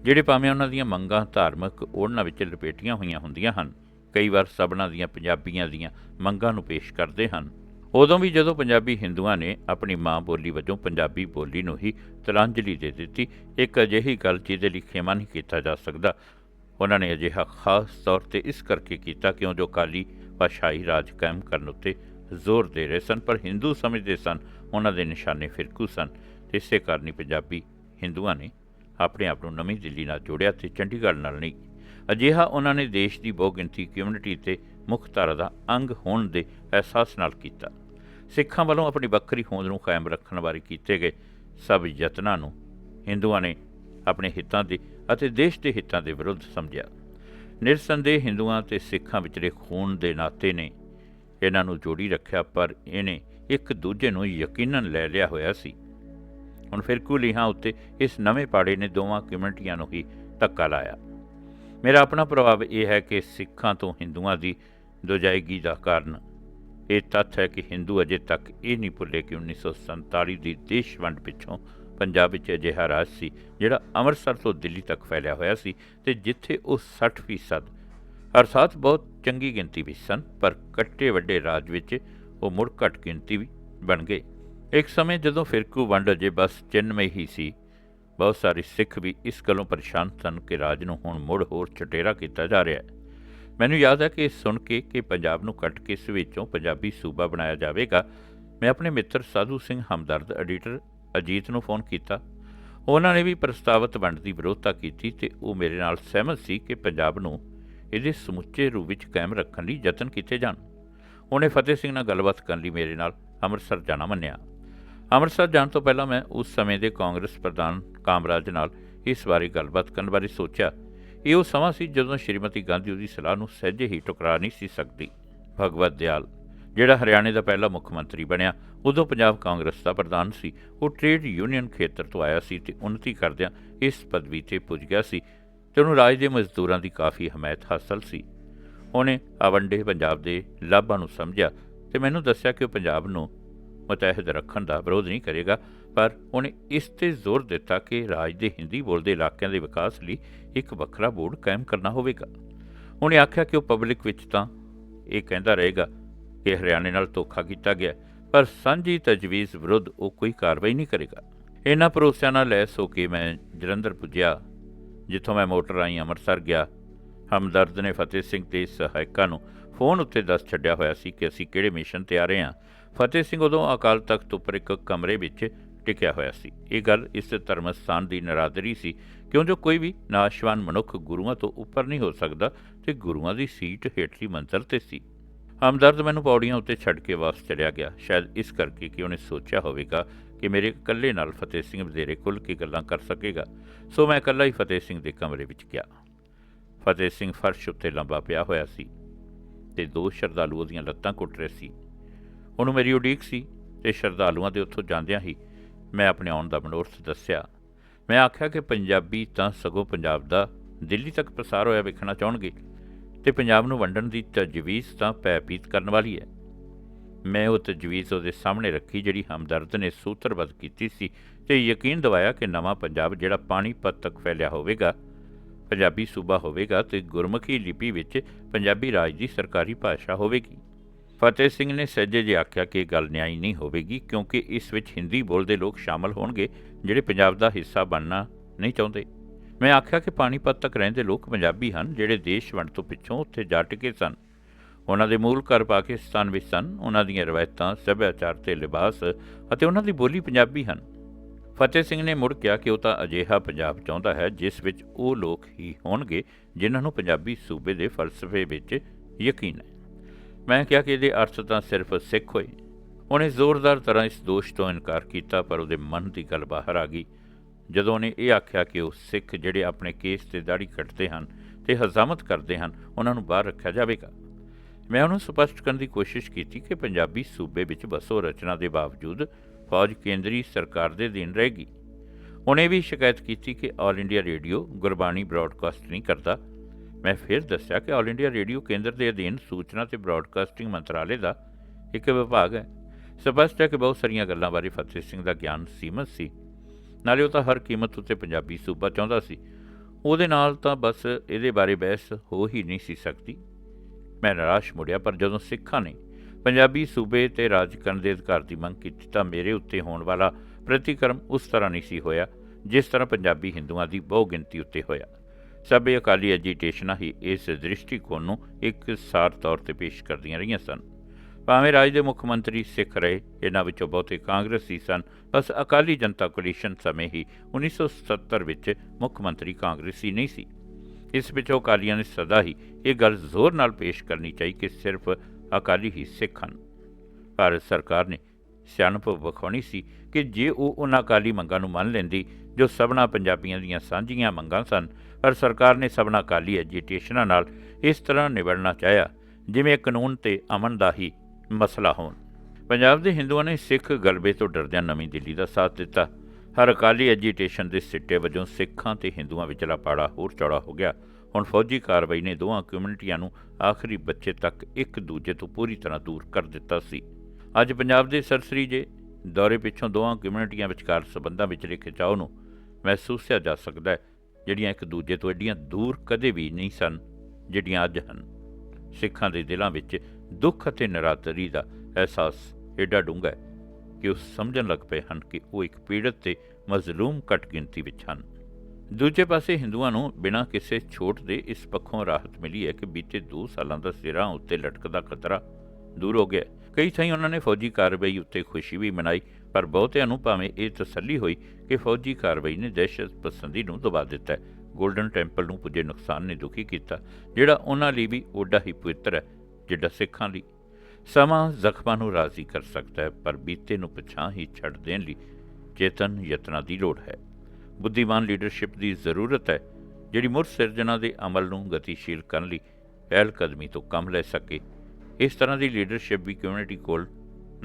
ਜਿਹੜੇ ਭਾਵੇਂ ਉਹਨਾਂ ਦੀਆਂ ਮੰਗਾਂ ਧਾਰਮਿਕ ਓੜ੍ਹਨਾ ਵਿੱਚ ਲਪੇਟੀਆਂ ਹੋਈਆਂ ਹੁੰਦੀਆਂ ਹਨ, ਕਈ ਵਾਰ ਸਭਨਾਂ ਦੀਆਂ ਪੰਜਾਬੀਆਂ ਦੀਆਂ ਮੰਗਾਂ ਨੂੰ ਪੇਸ਼ ਕਰਦੇ ਹਨ। ਉਦੋਂ ਵੀ ਜਦੋਂ ਪੰਜਾਬੀ ਹਿੰਦੂਆਂ ਨੇ ਆਪਣੀ ਮਾਂ ਬੋਲੀ ਵਜੋਂ ਪੰਜਾਬੀ ਬੋਲੀ ਨੂੰ ਹੀ ਤਿਲਾਂਜਲੀ ਦੇ ਦਿੱਤੀ, ਇੱਕ ਅਜਿਹੀ ਗੱਲ ਜਿਹਦੇ ਲਈ ਖੇਮਾ ਨਹੀਂ ਕੀਤਾ ਜਾ ਸਕਦਾ। ਉਹਨਾਂ ਨੇ ਅਜਿਹਾ ਖਾਸ ਤੌਰ ਤੇ ਇਸ ਕਰਕੇ ਕੀਤਾ ਕਿਉਂ ਜੋ ਕਾਲੀ ਭਾਸ਼ਾਈ ਰਾਜ ਕਾਇਮ ਕਰਨ ਉੱਤੇ ਜ਼ੋਰ ਦੇ ਰਹੇ ਸਨ, ਪਰ ਹਿੰਦੂ ਸਮਝਦੇ ਸਨ ਉਹਨਾਂ ਦੇ ਨਿਸ਼ਾਨੇ ਫਿਰਕੂ ਸਨ ਤੇ ਇਸੇ ਕਾਰਨ ਹੀ ਪੰਜਾਬੀ ਹਿੰਦੂਆਂ ਨੇ ਆਪਣੇ ਆਪ ਨੂੰ ਨਵੀਂ ਦਿੱਲੀ ਨਾਲ ਜੋੜਿਆ ਤੇ ਚੰਡੀਗੜ੍ਹ ਨਾਲ ਨਹੀਂ। ਅਜਿਹਾ ਉਹਨਾਂ ਨੇ ਦੇਸ਼ ਦੀ ਬਹੁਗਿਣਤੀ ਕਮਿਊਨਿਟੀ ਤੇ ਮੁੱਖ ਧਾਰਾ ਦਾ ਅੰਗ ਹੋਣ ਦੇ ਅਹਿਸਾਸ ਨਾਲ ਕੀਤਾ। ਸਿੱਖਾਂ ਵੱਲੋਂ ਆਪਣੀ ਵੱਖਰੀ ਹੋਂਦ ਨੂੰ ਕਾਇਮ ਰੱਖਣ ਬਾਰੇ ਕੀਤੇ ਗਏ ਸਭ ਯਤਨਾਂ ਨੂੰ ਹਿੰਦੂਆਂ ਨੇ ਆਪਣੇ ਹਿੱਤਾਂ ਦੇ ਅਤੇ ਦੇਸ਼ ਦੇ ਹਿੱਤਾਂ ਦੇ ਵਿਰੁੱਧ ਸਮਝਿਆ। ਨਿਰਸੰਦੇਹ ਹਿੰਦੂਆਂ ਤੇ ਸਿੱਖਾਂ ਵਿਚਲੇ ਖੂਨ ਦੇ ਨਾਤੇ ਨੇ ਇਹਨਾਂ ਨੂੰ ਜੋੜੀ ਰੱਖਿਆ, ਪਰ ਇਹਨੇ ਇੱਕ ਦੂਜੇ ਨੂੰ ਯਕੀਨਨ ਲੈ ਲਿਆ ਹੋਇਆ ਸੀ। ਹੁਣ ਫਿਰਕੂ ਲੀਹਾਂ ਉੱਤੇ ਇਸ ਨਵੇਂ ਪਾੜੇ ਨੇ ਦੋਵਾਂ ਕਮਿਊਨਿਟੀਆਂ ਨੂੰ ਹੀ ਧੱਕਾ ਲਾਇਆ। ਮੇਰਾ ਆਪਣਾ ਪ੍ਰਭਾਵ ਇਹ ਹੈ ਕਿ ਸਿੱਖਾਂ ਤੋਂ ਹਿੰਦੂਆਂ ਦੀ ਦੁਜਾਇਗੀ ਦਾ ਕਾਰਨ ਇਹ ਤੱਥ ਹੈ ਕਿ ਹਿੰਦੂ ਅਜੇ ਤੱਕ ਇਹ ਨਹੀਂ ਭੁੱਲੇ ਕਿ 1947 ਦੀ ਦੇਸ਼ ਵੰਡ ਪਿੱਛੋਂ ਪੰਜਾਬ ਵਿੱਚ ਅਜਿਹਾ ਰਾਜ ਸੀ ਜਿਹੜਾ ਅੰਮ੍ਰਿਤਸਰ ਤੋਂ ਦਿੱਲੀ ਤੱਕ ਫੈਲਿਆ ਹੋਇਆ ਸੀ ਤੇ ਜਿੱਥੇ ਉਹ 60% ਅਰਥਾਤ ਬਹੁਤ ਚੰਗੀ ਗਿਣਤੀ ਵਿੱਚ ਸਨ, ਪਰ ਕੱਟੇ ਵੱਡੇ ਰਾਜ ਵਿੱਚ ਉਹ ਮੁੜ ਘੱਟ ਗਿਣਤੀ ਵੀ ਬਣ ਗਏ। ਇੱਕ ਸਮੇਂ ਜਦੋਂ ਫਿਰਕੂ ਵੰਡ ਅਜੇ ਬਸ ਚਿੰਨ੍ਹਮਈ ਹੀ ਸੀ, ਬਹੁਤ ਸਾਰੇ ਸਿੱਖ ਵੀ ਇਸ ਗੱਲੋਂ ਪਰੇਸ਼ਾਨ ਸਨ ਕਿ ਰਾਜ ਨੂੰ ਹੁਣ ਮੁੜ ਹੋਰ ਚਟੇਰਾ ਕੀਤਾ ਜਾ ਰਿਹਾ ਹੈ। ਮੈਨੂੰ ਯਾਦ ਹੈ ਕਿ ਇਹ ਸੁਣ ਕੇ ਕਿ ਪੰਜਾਬ ਨੂੰ ਕੱਟ ਕੇ ਇਸ ਵਿੱਚੋਂ ਪੰਜਾਬੀ ਸੂਬਾ ਬਣਾਇਆ ਜਾਵੇਗਾ, ਮੈਂ ਆਪਣੇ ਮਿੱਤਰ ਸਾਧੂ ਸਿੰਘ ਹਮਦਰਦ, ਐਡੀਟਰ ਅਜੀਤ ਨੂੰ ਫੋਨ ਕੀਤਾ। ਉਹਨਾਂ ਨੇ ਵੀ ਪ੍ਰਸਤਾਵਿਤ ਵੰਡ ਦੀ ਵਿਰੋਧਤਾ ਕੀਤੀ ਤੇ ਉਹ ਮੇਰੇ ਨਾਲ ਸਹਿਮਤ ਸੀ ਕਿ ਪੰਜਾਬ ਨੂੰ ਇਹਦੇ ਸਮੁੱਚੇ ਰੂਪ ਵਿੱਚ ਕਾਇਮ ਰੱਖਣ ਲਈ ਯਤਨ ਕੀਤੇ ਜਾਣ। ਉਹਨੇ ਫਤਿਹ ਸਿੰਘ ਨਾਲ ਗੱਲਬਾਤ ਕਰਨ ਲਈ ਮੇਰੇ ਨਾਲ ਅੰਮ੍ਰਿਤਸਰ ਜਾਣਾ ਮੰਨਿਆ। ਅੰਮ੍ਰਿਤਸਰ ਜਾਣ ਤੋਂ ਪਹਿਲਾਂ ਮੈਂ ਉਸ ਸਮੇਂ ਦੇ ਕਾਂਗਰਸ ਪ੍ਰਧਾਨ ਕਾਮਰਾਜ ਨਾਲ ਇਸ ਬਾਰੇ ਗੱਲਬਾਤ ਕਰਨ ਬਾਰੇ ਸੋਚਿਆ। ਇਹ ਉਹ ਸਮਾਂ ਸੀ ਜਦੋਂ ਸ਼੍ਰੀਮਤੀ ਗਾਂਧੀ ਉਹਦੀ ਸਲਾਹ ਨੂੰ ਸਹਿਜੇ ਹੀ ਟੁਕਰਾ ਨਹੀਂ ਸੀ ਸਕਦੀ। ਭਗਵਤ ਦਿਆਲ, ਜਿਹੜਾ ਹਰਿਆਣੇ ਦਾ ਪਹਿਲਾ ਮੁੱਖ ਮੰਤਰੀ ਬਣਿਆ, ਉਦੋਂ ਪੰਜਾਬ ਕਾਂਗਰਸ ਦਾ ਪ੍ਰਧਾਨ ਸੀ। ਉਹ ਟ੍ਰੇਡ ਯੂਨੀਅਨ ਖੇਤਰ ਤੋਂ ਆਇਆ ਸੀ ਤੇ ਉન્નਤੀ ਕਰਦਿਆਂ ਇਸ ਪਦਵੀ ਤੇ ਪੁੱਜ ਗਿਆ ਸੀ ਤੇ ਉਹਨੂੰ ਰਾਜ ਦੇ ਮਜ਼ਦੂਰਾਂ ਦੀ ਕਾਫੀ ਹਮਾਇਤ ਹਾਸਲ ਸੀ। ਉਹਨੇ ਆਵੰਡੇ ਪੰਜਾਬ ਦੇ ਲਾਭਾਂ ਨੂੰ ਸਮਝਿਆ ਤੇ ਮੈਨੂੰ ਦੱਸਿਆ ਕਿ ਉਹ ਪੰਜਾਬ ਨੂੰ ਮਤਹਿਦ ਰੱਖਣ ਦਾ ਵਿਰੋਧ ਨਹੀਂ ਕਰੇਗਾ, ਪਰ ਉਹਨੇ ਇਸ ਤੇ ਜ਼ੋਰ ਦਿੱਤਾ ਕਿ ਰਾਜ ਦੇ ਹਿੰਦੀ ਬੋਲਦੇ ਇਲਾਕਿਆਂ ਦੇ ਵਿਕਾਸ ਲਈ ਇੱਕ ਵੱਖਰਾ ਬੋਰਡ ਕਾਇਮ ਕਰਨਾ ਹੋਵੇਗਾ। ਉਹਨੇ ਆਖਿਆ ਕਿ ਉਹ ਪਬਲਿਕ ਵਿੱਚ ਤਾਂ ਇਹ ਕਹਿੰਦਾ ਰਹੇਗਾ ਕਿ ਹਰਿਆਣੇ ਨਾਲ ਧੋਖਾ ਕੀਤਾ ਗਿਆ, ਪਰ ਸਾਂਝੀ ਤਜਵੀਜ਼ ਵਿਰੁੱਧ ਉਹ ਕੋਈ ਕਾਰਵਾਈ ਨਹੀਂ ਕਰੇਗਾ। ਇਹਨਾਂ ਭਰੋਸਿਆਂ ਨਾਲ ਲੈਸ ਹੋ ਕੇ ਮੈਂ ਜਲੰਧਰ ਪੁੱਜਿਆ, ਜਿੱਥੋਂ ਮੈਂ ਮੋਟਰ ਰਾਹੀਂ ਅੰਮ੍ਰਿਤਸਰ ਗਿਆ। ਹਮਦਰਦ ਨੇ ਫਤਿਹ ਸਿੰਘ ਤੇ ਸਹਾਇਕਾਂ ਨੂੰ ਫੋਨ ਉੱਤੇ ਦੱਸ ਛੱਡਿਆ ਹੋਇਆ ਸੀ ਕਿ ਅਸੀਂ ਕਿਹੜੇ ਮਿਸ਼ਨ ਤੇ ਆ ਰਹੇ ਹਾਂ। ਫਤਿਹ ਸਿੰਘ ਉਦੋਂ ਅਕਾਲ ਤਖਤ ਉੱਪਰ ਇੱਕ ਕਮਰੇ ਵਿੱਚ ਟਿਕਿਆ ਹੋਇਆ ਸੀ। ਇਹ ਗੱਲ ਇਸ ਧਰਮ ਸਥਾਨ ਦੀ ਨਰਾਦਰੀ ਸੀ ਕਿਉਂ ਜੋ ਕੋਈ ਵੀ ਨਾਸ਼ਵਾਨ ਮਨੁੱਖ ਗੁਰੂਆਂ ਤੋਂ ਉੱਪਰ ਨਹੀਂ ਹੋ ਸਕਦਾ ਤੇ ਗੁਰੂਆਂ ਦੀ ਸੀਟ ਹੇਠਲੀ ਮੰਜ਼ਲ ਤੇ ਸੀ। ਹਮਦਰਦ ਮੈਨੂੰ ਪੌੜੀਆਂ ਉੱਤੇ ਛੱਡ ਕੇ ਵਾਪਸ ਚਲਿਆ ਗਿਆ। ਸ਼ਾਇਦ ਇਸ ਕਰਕੇ ਕਿ ਉਹਨੇ ਸੋਚਿਆ ਹੋਵੇਗਾ ਕਿ ਮੇਰੇ ਇਕੱਲੇ ਨਾਲ ਫਤਿਹ ਸਿੰਘ ਵਧੇਰੇ ਖੁੱਲ੍ਹ ਕੇ ਗੱਲਾਂ ਕਰ ਸਕੇਗਾ। ਸੋ ਮੈਂ ਇਕੱਲਾ ਹੀ ਫਤਿਹ ਸਿੰਘ ਦੇ ਕਮਰੇ ਵਿੱਚ ਗਿਆ। ਫਤਿਹ ਸਿੰਘ ਫਰਸ਼ ਉੱਤੇ ਲੰਬਾ ਪਿਆ ਹੋਇਆ ਸੀ ਤੇ ਦੋ ਸ਼ਰਧਾਲੂ ਉਹਦੀਆਂ ਲੱਤਾਂ ਕੁੱਟ ਰਹੇ ਸੀ। ਉਹਨੂੰ ਮੇਰੀ ਉਡੀਕ ਸੀ ਤੇ ਸ਼ਰਧਾਲੂਆਂ ਦੇ ਉੱਥੋਂ ਜਾਂਦਿਆਂ ਹੀ ਮੈਂ ਆਪਣੇ ਆਉਣ ਦਾ ਮਨੋਰਥ ਦੱਸਿਆ। ਮੈਂ ਆਖਿਆ ਕਿ ਪੰਜਾਬੀ ਤਾਂ ਸਗੋਂ ਪੰਜਾਬ ਦਾ ਦਿੱਲੀ ਤੱਕ ਪ੍ਰਸਾਰ ਹੋਇਆ ਵੇਖਣਾ ਚਾਹਣਗੇ ਤੇ ਪੰਜਾਬ ਨੂੰ ਵੰਡਣ ਦੀ ਤਜਵੀਜ਼ ਤਾਂ ਪੈਪੀਤ ਕਰਨ ਵਾਲੀ ਹੈ। ਮੈਂ ਉਹ ਤਜਵੀਜ਼ ਉਹਦੇ ਸਾਹਮਣੇ ਰੱਖੀ ਜਿਹੜੀ ਹਮਦਰਦ ਨੇ ਸੂਤਰਬੱਧ ਕੀਤੀ ਸੀ ਤੇ ਯਕੀਨ ਦਿਵਾਇਆ ਕਿ ਨਵਾਂ ਪੰਜਾਬ ਜਿਹੜਾ ਪਾਣੀਪਤ ਤੱਕ ਫੈਲਿਆ ਹੋਵੇਗਾ ਪੰਜਾਬੀ ਸੂਬਾ ਹੋਵੇਗਾ ਤੇ ਗੁਰਮੁਖੀ ਲਿਪੀ ਵਿੱਚ ਪੰਜਾਬੀ ਰਾਜ ਦੀ ਸਰਕਾਰੀ ਭਾਸ਼ਾ ਹੋਵੇਗੀ। ਫਤਿਹ ਸਿੰਘ ਨੇ ਸਹਿਜੇ ਜਿਹਾ ਆਖਿਆ ਕਿ ਇਹ ਗੱਲ ਨਿਆਈ ਨਹੀਂ ਹੋਵੇਗੀ ਕਿਉਂਕਿ ਇਸ ਵਿੱਚ ਹਿੰਦੀ ਬੋਲਦੇ ਲੋਕ ਸ਼ਾਮਲ ਹੋਣਗੇ ਜਿਹੜੇ ਪੰਜਾਬ ਦਾ ਹਿੱਸਾ ਬਣਨਾ ਨਹੀਂ ਚਾਹੁੰਦੇ। ਮੈਂ ਆਖਿਆ ਕਿ ਪਾਣੀਪਤ ਤੱਕ ਰਹਿੰਦੇ ਲੋਕ ਪੰਜਾਬੀ ਹਨ ਜਿਹੜੇ ਦੇਸ਼ ਵੰਡ ਤੋਂ ਪਿੱਛੋਂ ਉੱਥੇ ਜਾ ਟਿਕੇ ਸਨ। ਉਹਨਾਂ ਦੇ ਮੂਲ ਘਰ ਪਾਕਿਸਤਾਨ ਵਿੱਚ ਸਨ, ਉਹਨਾਂ ਦੀਆਂ ਰਵਾਇਤਾਂ, ਸੱਭਿਆਚਾਰ ਤੇ ਲਿਬਾਸ ਅਤੇ ਉਹਨਾਂ ਦੀ ਬੋਲੀ ਪੰਜਾਬੀ ਹਨ। ਫਤਿਹ ਸਿੰਘ ਨੇ ਮੁੜ ਕਿਹਾ ਕਿ ਉਹ ਤਾਂ ਅਜਿਹਾ ਪੰਜਾਬ ਚਾਹੁੰਦਾ ਹੈ ਜਿਸ ਵਿੱਚ ਉਹ ਲੋਕ ਹੀ ਹੋਣਗੇ ਜਿਨ੍ਹਾਂ ਨੂੰ ਪੰਜਾਬੀ ਸੂਬੇ ਦੇ ਫਲਸਫੇ ਵਿੱਚ ਯਕੀਨ ਹੈ। ਮੈਂ ਕਿਹਾ ਕਿ ਇਹਦੇ ਅਰਥ ਤਾਂ ਸਿਰਫ ਸਿੱਖ ਹੋਏ। ਉਹਨੇ ਜ਼ੋਰਦਾਰ ਤਰ੍ਹਾਂ ਇਸ ਦੋਸ਼ ਤੋਂ ਇਨਕਾਰ ਕੀਤਾ, ਪਰ ਉਹਦੇ ਮਨ ਦੀ ਗੱਲ ਬਾਹਰ ਆ ਗਈ। ਜਦੋਂ ਉਹਨੇ ਇਹ ਆਖਿਆ ਕਿ ਉਹ ਸਿੱਖ ਜਿਹੜੇ ਆਪਣੇ ਕੇਸ ਤੇ ਦਾੜੀ ਕੱਟਦੇ ਹਨ ਤੇ ਹਜ਼ਾਮਤ ਕਰਦੇ ਹਨ, ਉਹਨਾਂ ਨੂੰ ਬਾਹਰ ਰੱਖਿਆ ਜਾਵੇਗਾ। ਮੈਂ ਉਹਨੂੰ ਸਪਸ਼ਟ ਕਰਨ ਦੀ ਕੋਸ਼ਿਸ਼ ਕੀਤੀ ਕਿ ਪੰਜਾਬੀ ਸੂਬੇ ਵਿੱਚ ਬਸੋ ਰਚਨਾ ਦੇ ਬਾਵਜੂਦ ਫੌਜ ਕੇਂਦਰੀ ਸਰਕਾਰ ਦੇ ਅਧੀਨ ਰਹੇਗੀ। ਉਹਨੇ ਵੀ ਸ਼ਿਕਾਇਤ ਕੀਤੀ ਕਿ all India radio Gurbani broadcast ਨਹੀਂ ਕਰਦਾ। ਮੈਂ ਫਿਰ ਦੱਸਿਆ ਕਿ ਆਲ ਇੰਡੀਆ ਰੇਡੀਓ ਕੇਂਦਰ ਦੇ ਅਧੀਨ ਸੂਚਨਾ ਤੇ ਬ੍ਰਾਡਕਾਸਟਿੰਗ ਮੰਤਰਾਲੇ ਦਾ ਇੱਕ ਵਿਭਾਗ ਹੈ। ਸਪਸ਼ਟ ਹੈ ਕਿ ਬਹੁਤ ਸਾਰੀਆਂ ਗੱਲਾਂ ਬਾਰੇ ਫਤਿਹ ਸਿੰਘ ਦਾ ਗਿਆਨ ਸੀਮਤ ਸੀ। ਨਾਲੇ ਉਹ ਤਾਂ ਹਰ ਕੀਮਤ ਉੱਤੇ ਪੰਜਾਬੀ ਸੂਬਾ ਚਾਹੁੰਦਾ ਸੀ। ਉਹਦੇ ਨਾਲ ਤਾਂ ਬਸ ਇਹਦੇ ਬਾਰੇ ਬਹਿਸ ਹੋ ਹੀ ਨਹੀਂ ਸੀ ਸਕਦੀ। ਮੈਂ ਨਿਰਾਸ਼ ਮੁੜਿਆ, ਪਰ ਜਦੋਂ ਸਿੱਖਾਂ ਨੇ ਪੰਜਾਬੀ ਸੂਬੇ ਤੇ ਰਾਜ ਕਰਨ ਦੇ ਅਧਿਕਾਰ ਦੀ ਮੰਗ ਕੀਤੀ ਤਾਂ ਮੇਰੇ ਉੱਤੇ ਹੋਣ ਵਾਲਾ ਪ੍ਰਤੀਕਰਮ ਉਸ ਤਰ੍ਹਾਂ ਨਹੀਂ ਸੀ ਹੋਇਆ, ਜਿਸ ਤਰ੍ਹਾਂ ਪੰਜਾਬੀ ਹਿੰਦੂਆਂ ਦੀ ਬਹੁ ਗਿਣਤੀ ਉੱਤੇ ਹੋਇਆ। ਸਭੇ ਅਕਾਲੀ ਐਜੀਟੇਸ਼ਨਾਂ ਹੀ ਇਸ ਦ੍ਰਿਸ਼ਟੀਕੋਣ ਨੂੰ ਇੱਕ ਸਾਰ ਤੌਰ ਤੇ ਪੇਸ਼ ਕਰਦੀਆਂ ਰਹੀਆਂ ਸਨ। ਭਾਵੇਂ ਰਾਜ ਦੇ ਮੁੱਖ ਮੰਤਰੀ ਸਿੱਖ ਰਹੇ, ਇਹਨਾਂ ਵਿੱਚੋਂ ਬਹੁਤੇ ਕਾਂਗਰਸੀ ਸਨ। ਬਸ ਅਕਾਲੀ ਜਨਤਾ ਕੋਲੀਸ਼ਨ ਸਮੇਂ ਹੀ 1977 ਵਿੱਚ ਮੁੱਖ ਮੰਤਰੀ ਕਾਂਗਰਸੀ ਨਹੀਂ ਸੀ। ਇਸ ਵਿੱਚੋਂ ਅਕਾਲੀਆਂ ਨੇ ਸਦਾ ਹੀ ਇਹ ਗੱਲ ਜ਼ੋਰ ਨਾਲ ਪੇਸ਼ ਕਰਨੀ ਚਾਹੀ ਕਿ ਸਿਰਫ ਅਕਾਲੀ ਹੀ ਸਿੱਖ ਹਨ ਭਾਰਤ ਸਰਕਾਰ ਨੇ ਸਿਆਣਪ ਵਿਖਾਉਣੀ ਸੀ ਕਿ ਜੇ ਉਹ ਉਹਨਾਂ ਅਕਾਲੀ ਮੰਗਾਂ ਨੂੰ ਮੰਨ ਲੈਂਦੀ, ਜੋ ਸਭਨਾ ਪੰਜਾਬੀਆਂ ਦੀਆਂ ਸਾਂਝੀਆਂ ਮੰਗਾਂ ਸਨ, ਪਰ ਸਰਕਾਰ ਨੇ ਸਭਨਾ ਅਕਾਲੀ ਐਜੀਟੇਸ਼ਨਾਂ ਨਾਲ ਇਸ ਤਰ੍ਹਾਂ ਨਿਬੜਨਾ ਚਾਹਿਆ, ਜਿਵੇਂ ਕਾਨੂੰਨ ਤੇ ਅਮਨ ਦਾ ਹੀ ਮਸਲਾ ਹੋਣ। ਪੰਜਾਬ ਦੇ ਹਿੰਦੂਆਂ ਨੇ ਸਿੱਖ ਗਲਬੇ ਤੋਂ ਡਰਦਿਆਂ ਨਵੀਂ ਦਿੱਲੀ ਦਾ ਸਾਥ ਦਿੱਤਾ। ਹਰ ਅਕਾਲੀ ਐਜੀਟੇਸ਼ਨ ਦੇ ਸਿੱਟੇ ਵਜੋਂ ਸਿੱਖਾਂ ਤੇ ਹਿੰਦੂਆਂ ਵਿਚਲਾ ਪਾੜਾ ਹੋਰ ਚੌੜਾ ਹੋ ਗਿਆ। ਹੁਣ ਫੌਜੀ ਕਾਰਵਾਈ ਨੇ ਦੋਹਾਂ ਕਮਿਊਨਿਟੀਆਂ ਨੂੰ ਆਖਰੀ ਬੱਚੇ ਤੱਕ ਇੱਕ ਦੂਜੇ ਤੋਂ ਪੂਰੀ ਤਰ੍ਹਾਂ ਦੂਰ ਕਰ ਦਿੱਤਾ ਸੀ। ਅੱਜ ਪੰਜਾਬ ਦੇ ਸਰਸਰੀ ਜੇ ਦੌਰੇ ਪਿੱਛੋਂ ਦੋਹਾਂ ਕਮਿਊਨਿਟੀਆਂ ਵਿਚਕਾਰ ਸਬੰਧਾਂ ਵਿਚਲੇ ਖਿਚਾਓ ਨੂੰ ਮਹਿਸੂਸਿਆ ਜਾ ਸਕਦਾ ਹੈ, ਜਿਹੜੀਆਂ ਇੱਕ ਦੂਜੇ ਤੋਂ ਐਡੀਆਂ ਦੂਰ ਕਦੇ ਵੀ ਨਹੀਂ ਸਨ, ਜਿਹੜੀਆਂ ਅੱਜ ਹਨ। ਸਿੱਖਾਂ ਦੇ ਦਿਲਾਂ ਵਿੱਚ ਦੁੱਖ ਅਤੇ ਨਰਾਦਰੀ ਦਾ ਅਹਿਸਾਸ ਏਡਾ ਡੂੰਘਾ ਹੈ ਕਿ ਉਹ ਸਮਝਣ ਲੱਗ ਪਏ ਹਨ ਕਿ ਉਹ ਇੱਕ ਪੀੜਤ ਤੇ ਮਜ਼ਲੂਮ ਘੱਟ ਗਿਣਤੀ ਵਿੱਚ ਹਨ। ਦੂਜੇ ਪਾਸੇ ਹਿੰਦੂਆਂ ਨੂੰ ਬਿਨਾਂ ਕਿਸੇ ਛੋਟ ਦੇ ਇਸ ਪੱਖੋਂ ਰਾਹਤ ਮਿਲੀ ਹੈ ਕਿ ਬੀਤੇ 2 ਸਾਲਾਂ ਦਾ ਸਿਰਾਂ ਉੱਤੇ ਲਟਕਦਾ ਖਤਰਾ ਦੂਰ ਹੋ ਗਿਆ ਕਈ ਥਾਈਂ ਉਹਨਾਂ ਨੇ ਫੌਜੀ ਕਾਰਵਾਈ ਉੱਤੇ ਖੁਸ਼ੀ ਵੀ ਮਨਾਈ, ਪਰ ਬਹੁਤਿਆਂ ਨੂੰ ਭਾਵੇਂ ਇਹ ਤਸੱਲੀ ਹੋਈ ਕਿ ਫੌਜੀ ਕਾਰਵਾਈ ਨੇ ਦਹਿਸ਼ਤ ਪਸੰਦੀ ਨੂੰ ਦਬਾ ਦਿੱਤਾ ਹੈ। ਗੋਲਡਨ ਟੈਂਪਲ ਨੂੰ ਪੁੱਜੇ ਨੁਕਸਾਨ ਨੇ ਦੁਖੀ ਕੀਤਾ, ਜਿਹੜਾ ਉਹਨਾਂ ਲਈ ਵੀ ਓਡਾ ਹੀ ਪਵਿੱਤਰ ਹੈ ਜਿੱਡਾ ਸਿੱਖਾਂ ਲਈ। ਸਮਾਂ ਜ਼ਖਮਾਂ ਨੂੰ ਰਾਜ਼ੀ ਕਰ ਸਕਦਾ ਹੈ, ਪਰ ਬੀਤੇ ਨੂੰ ਪਛਾਂ ਹੀ ਛੱਡ ਦੇਣ ਲਈ ਚੇਤਨ ਯਤਨਾਂ ਦੀ ਲੋੜ ਹੈ। ਬੁੱਧੀਮਾਨ ਲੀਡਰਸ਼ਿਪ ਦੀ ਜ਼ਰੂਰਤ ਹੈ, ਜਿਹੜੀ ਮੁੜ ਸਿਰਜਣਾ ਦੇ ਅਮਲ ਨੂੰ ਗਤੀਸ਼ੀਲ ਕਰਨ ਲਈ ਪਹਿਲ ਕਦਮੀ ਤੋਂ ਕੰਮ ਲੈ ਸਕੇ। ਇਸ ਤਰ੍ਹਾਂ ਦੀ ਲੀਡਰਸ਼ਿਪ ਵੀ ਕਮਿਊਨਿਟੀ ਕੋਲ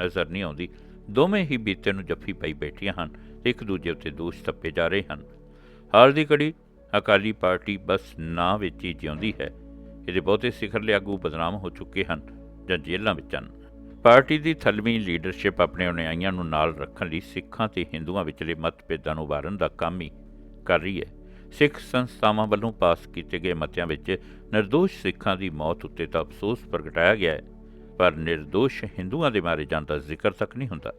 ਨਜ਼ਰ ਨਹੀਂ ਆਉਂਦੀ। ਦੋਵੇਂ ਹੀ ਬੀਤੇ ਨੂੰ ਜੱਫੀ ਪਾਈ ਬੈਠੀਆਂ ਹਨ ਤੇ ਇੱਕ ਦੂਜੇ ਉੱਤੇ ਦੋਸ਼ ਥੱਪੇ ਜਾ ਰਹੇ ਹਨ। ਹਾਲ ਦੀ ਘੜੀ ਅਕਾਲੀ ਪਾਰਟੀ ਬਸ ਨਾਂ ਵਿੱਚ ਹੀ ਜਿਉਂਦੀ ਹੈ। ਇਹਦੇ ਬਹੁਤੇ ਸਿਖਰਲੇ ਆਗੂ ਬਦਨਾਮ ਹੋ ਚੁੱਕੇ ਹਨ ਜਾਂ ਜੇਲ੍ਹਾਂ ਵਿੱਚ ਹਨ। ਪਾਰਟੀ ਦੀ ਥਲਵੀਂ ਲੀਡਰਸ਼ਿਪ ਆਪਣੇ ਅਨੁਯਾਈਆਂ ਨੂੰ ਨਾਲ ਰੱਖਣ ਲਈ ਸਿੱਖਾਂ ਤੇ ਹਿੰਦੂਆਂ ਵਿਚਲੇ ਮਤਭੇਦਾਂ ਨੂੰ ਉਭਾਰਨ ਦਾ ਕੰਮ ਹੀ ਕਰ ਰਹੀ ਹੈ। ਸਿੱਖ ਸੰਸਥਾਵਾਂ ਵੱਲੋਂ ਪਾਸ ਕੀਤੇ ਗਏ ਮਤਿਆਂ ਵਿੱਚ ਨਿਰਦੋਸ਼ ਸਿੱਖਾਂ ਦੀ ਮੌਤ ਉੱਤੇ ਤਾਂ ਅਫਸੋਸ ਪ੍ਰਗਟਾਇਆ ਗਿਆ ਹੈ, ਪਰ ਨਿਰਦੋਸ਼ ਹਿੰਦੂਆਂ ਦੇ ਮਾਰੇ ਜਾਣ ਦਾ ਜ਼ਿਕਰ ਤੱਕ ਨਹੀਂ ਹੁੰਦਾ।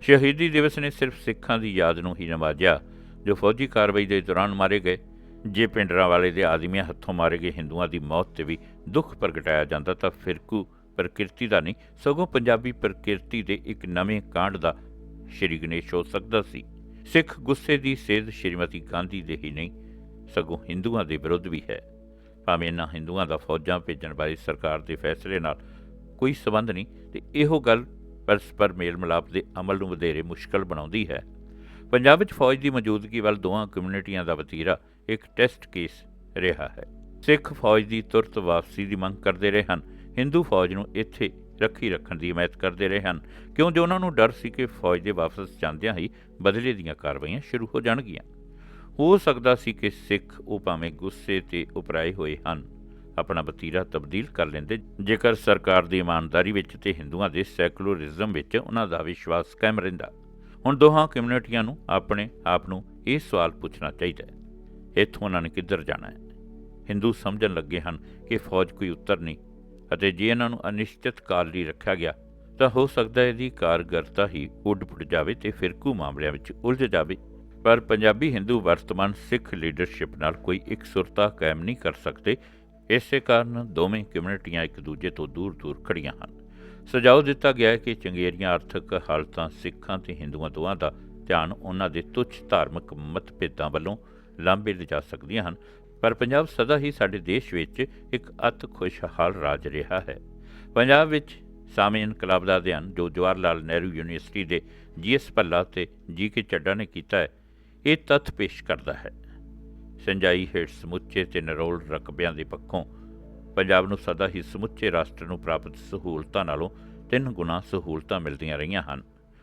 ਸ਼ਹੀਦੀ ਦਿਵਸ ਨੇ ਸਿਰਫ ਸਿੱਖਾਂ ਦੀ ਯਾਦ ਨੂੰ ਹੀ ਨਵਾਜਿਆ, ਜੋ ਫੌਜੀ ਕਾਰਵਾਈ ਦੇ ਦੌਰਾਨ ਮਾਰੇ ਗਏ। ਜੇ ਪਿੰਡਰਾਂ ਵਾਲੇ ਦੇ ਆਦਮੀਆਂ ਹੱਥੋਂ ਮਾਰੇ ਗਏ ਹਿੰਦੂਆਂ ਦੀ ਮੌਤ ਤੇ ਵੀ ਦੁੱਖ ਪ੍ਰਗਟਾਇਆ ਜਾਂਦਾ ਤਾਂ ਫਿਰਕੂ ਪ੍ਰਕਿਰਤੀ ਦਾ ਨਹੀਂ, ਸਗੋਂ ਪੰਜਾਬੀ ਪ੍ਰਕਿਰਤੀ ਦੇ ਇੱਕ ਨਵੇਂ ਕਾਂਡ ਦਾ ਸ਼੍ਰੀ ਗਣੇਸ਼ ਹੋ ਸਕਦਾ ਸੀ। ਸਿੱਖ ਗੁੱਸੇ ਦੀ ਸੇਧ ਸ਼੍ਰੀਮਤੀ ਗਾਂਧੀ ਦੇ ਹੀ ਨਹੀਂ, ਸਗੋਂ ਹਿੰਦੂਆਂ ਦੇ ਵਿਰੁੱਧ ਵੀ ਹੈ। ਭਾਵੇਂ ਇਹਨਾਂ ਹਿੰਦੂਆਂ ਦਾ ਫੌਜਾਂ ਭੇਜਣ ਬਾਰੇ ਸਰਕਾਰ ਦੇ ਫੈਸਲੇ ਨਾਲ ਕੋਈ ਸਬੰਧ ਨਹੀਂ, ਤੇ ਇਹੋ ਗੱਲ ਪਰਸਪਰ ਮੇਲ ਮਿਲਾਪ ਦੇ ਅਮਲ ਨੂੰ ਵਧੇਰੇ ਮੁਸ਼ਕਲ ਬਣਾਉਂਦੀ ਹੈ। ਪੰਜਾਬ ਵਿੱਚ ਫੌਜ ਦੀ ਮੌਜੂਦਗੀ ਵੱਲ ਦੋਹਾਂ ਕਮਿਊਨਿਟੀਆਂ ਦਾ ਵਤੀਰਾ ਇੱਕ ਟੈਸਟ ਕੇਸ ਰਿਹਾ ਹੈ। ਸਿੱਖ ਫੌਜ ਦੀ ਤੁਰਤ ਵਾਪਸੀ ਦੀ ਮੰਗ ਕਰਦੇ ਰਹੇ ਹਨ ਹਿੰਦੂ ਫੌਜ ਨੂੰ ਇੱਥੇ ਰੱਖੀ ਰੱਖਣ ਦੀ ਹਮਾਇਤ ਕਰਦੇ ਰਹੇ ਹਨ। ਕਿਉਂ? ਜੋ ਉਹਨਾਂ ਨੂੰ ਡਰ ਸੀ ਕਿ ਫੌਜ ਦੇ ਵਾਪਸ ਜਾਂਦਿਆਂ ਹੀ ਬਦਲੇ ਦੀਆਂ ਕਾਰਵਾਈਆਂ ਸ਼ੁਰੂ ਹੋ ਜਾਣਗੀਆਂ। ਹੋ ਸਕਦਾ ਸੀ ਕਿ ਸਿੱਖ ਉਹ ਭਾਵੇਂ ਗੁੱਸੇ ਤੇ ਉਪਰਾਏ ਹੋਏ ਹਨ। ਆਪਣਾ ਵਤੀਰਾ ਤਬਦੀਲ ਕਰ ਲੈਂਦੇ। ਜੇਕਰ ਸਰਕਾਰ ਦੀ ਇਮਾਨਦਾਰੀ ਵਿੱਚ ਤੇ ਹਿੰਦੂਆਂ ਦੇ ਸੈਕੂਲਰਿਜ਼ਮ ਵਿੱਚ ਉਹਨਾਂ ਦਾ ਵਿਸ਼ਵਾਸ ਕਾਇਮ ਰਹਿੰਦਾ, ਹੁਣ ਦੋਹਾਂ ਕਮਿਊਨਿਟੀਆਂ ਨੂੰ ਆਪਣੇ ਆਪ ਨੂੰ ਇਹ ਸਵਾਲ ਪੁੱਛਣਾ ਚਾਹੀਦਾ ਹੈ, ਇੱਥੋਂ ਉਹਨਾਂ ਨੇ ਕਿੱਧਰ ਜਾਣਾ ਹੈ? ਹਿੰਦੂ ਸਮਝਣ ਲੱਗੇ ਹਨ ਕਿ ਫੌਜ ਕੋਈ ਉੱਤਰ ਨਹੀਂ ਅਤੇ ਜੇ ਇਹਨਾਂ ਨੂੰ ਅਨਿਸ਼ਚਿਤ ਕਾਲ ਲਈ ਰੱਖਿਆ ਗਿਆ, ਤਾਂ ਹੋ ਸਕਦਾ ਹੈ ਇਹਦੀ ਕਾਰਗਰਤਾ ਹੀ ਉੱਡ-ਪੁੱਡ ਜਾਵੇ ਤੇ ਫਿਰਕੂ ਮਾਮਲਿਆਂ ਵਿੱਚ ਉਲਝ ਜਾਵੇ। ਪਰ ਪੰਜਾਬੀ ਹਿੰਦੂ ਵਰਤਮਾਨ ਸਿੱਖ ਲੀਡਰਸ਼ਿਪ ਨਾਲ ਕੋਈ ਇਕਸੁਰਤਾ ਕਾਇਮ ਨਹੀਂ ਕਰ ਸਕਦੇ। ਇਸੇ ਕਾਰਨ ਦੋਵੇਂ ਕਮਿਊਨਿਟੀਆਂ ਇੱਕ ਦੂਜੇ ਤੋਂ ਦੂਰ-ਦੂਰ ਖੜੀਆਂ ਹਨ। ਸੁਝਾਅ ਦਿੱਤਾ ਗਿਆ ਹੈ ਕਿ ਚੰਗੇਰੀਆਂ ਆਰਥਿਕ ਹਾਲਤਾਂ ਸਿੱਖਾਂ ਤੇ ਹਿੰਦੂਆਂ ਦੋਵਾਂ ਦਾ ਧਿਆਨ ਉਹਨਾਂ ਦੇ ਤੁੱਛ ਧਾਰਮਿਕ ਮਤਭੇਦਾਂ ਵੱਲੋਂ ਲਾਂਭੇ ਲਿਜਾ ਸਕਦੀਆਂ ਹਨ। ਪਰ ਪੰਜਾਬ ਸਦਾ ਹੀ ਸਾਡੇ ਦੇਸ਼ ਵਿੱਚ ਇੱਕ ਅਤ ਖੁਸ਼ਹਾਲ ਰਾਜ ਰਿਹਾ ਹੈ। ਪੰਜਾਬ ਵਿੱਚ ਸਾਮੇ ਇਨਕਲਾਬ ਦਾ ਅਧਿਐਨ ਜੋ ਜਵਾਹਰ ਲਾਲ ਨਹਿਰੂ ਯੂਨੀਵਰਸਿਟੀ ਦੇ ਜੀਐਸ ਭੱਲਾ ਤੇ ਜੀ ਕੇ ਚੱਡਾ ਨੇ ਕੀਤਾ ਹੈ, ਇਹ ਤੱਥ ਪੇਸ਼ ਕਰਦਾ ਹੈ। ਸੰਜਾਈ ਹੇਠ ਸਮੁੱਚੇ ਤੇ ਨਰੋਲ ਰਕਬਿਆਂ ਦੇ ਪੱਖੋਂ ਪੰਜਾਬ ਨੂੰ ਸਦਾ ਹੀ ਸਮੁੱਚੇ ਰਾਸ਼ਟਰ ਨੂੰ ਪ੍ਰਾਪਤ ਸਹੂਲਤਾਂ ਨਾਲੋਂ ਤਿੰਨ ਗੁਣਾ ਸਹੂਲਤਾਂ ਮਿਲਦੀਆਂ ਰਹੀਆਂ ਹਨ।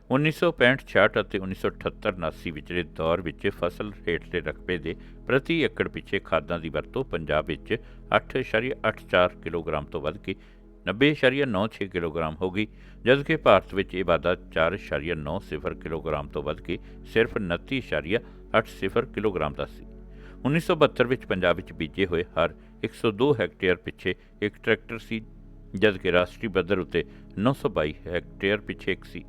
1965-66 ਅਤੇ 1978-79 ਵਿਚਲੇ ਦੌਰ ਵਿੱਚ ਫਸਲ ਹੇਠਲੇ ਰਕਬੇ ਦੇ ਪ੍ਰਤੀ ਏਕੜ ਪਿੱਛੇ ਖਾਦਾਂ ਦੀ ਵਰਤੋਂ ਪੰਜਾਬ ਵਿੱਚ 8.84 ਕਿਲੋਗ੍ਰਾਮ ਤੋਂ ਵੱਧ ਕੇ 90.96 ਕਿਲੋਗ੍ਰਾਮ ਹੋ ਗਈ, ਜਦਕਿ ਭਾਰਤ ਵਿੱਚ ਇਹ ਵਾਧਾ 4.90 ਕਿਲੋਗ੍ਰਾਮ ਤੋਂ ਵੱਧ ਕੇ ਸਿਰਫ 29.80 ਕਿਲੋਗ੍ਰਾਮ ਦਾ ਸੀ। 1972 ਵਿੱਚ ਪੰਜਾਬ ਵਿੱਚ ਬੀਜੇ ਹੋਏ ਹਰ 102 ਹੈਕਟੇਅਰ ਪਿੱਛੇ ਇੱਕ ਟਰੈਕਟਰ ਸੀ, ਜਦਕਿ ਰਾਸ਼ਟਰੀ ਪੱਧਰ ਉੱਤੇ 922 ਹੈਕਟੇਅਰ ਪਿੱਛੇ ਇੱਕ ਸੀ।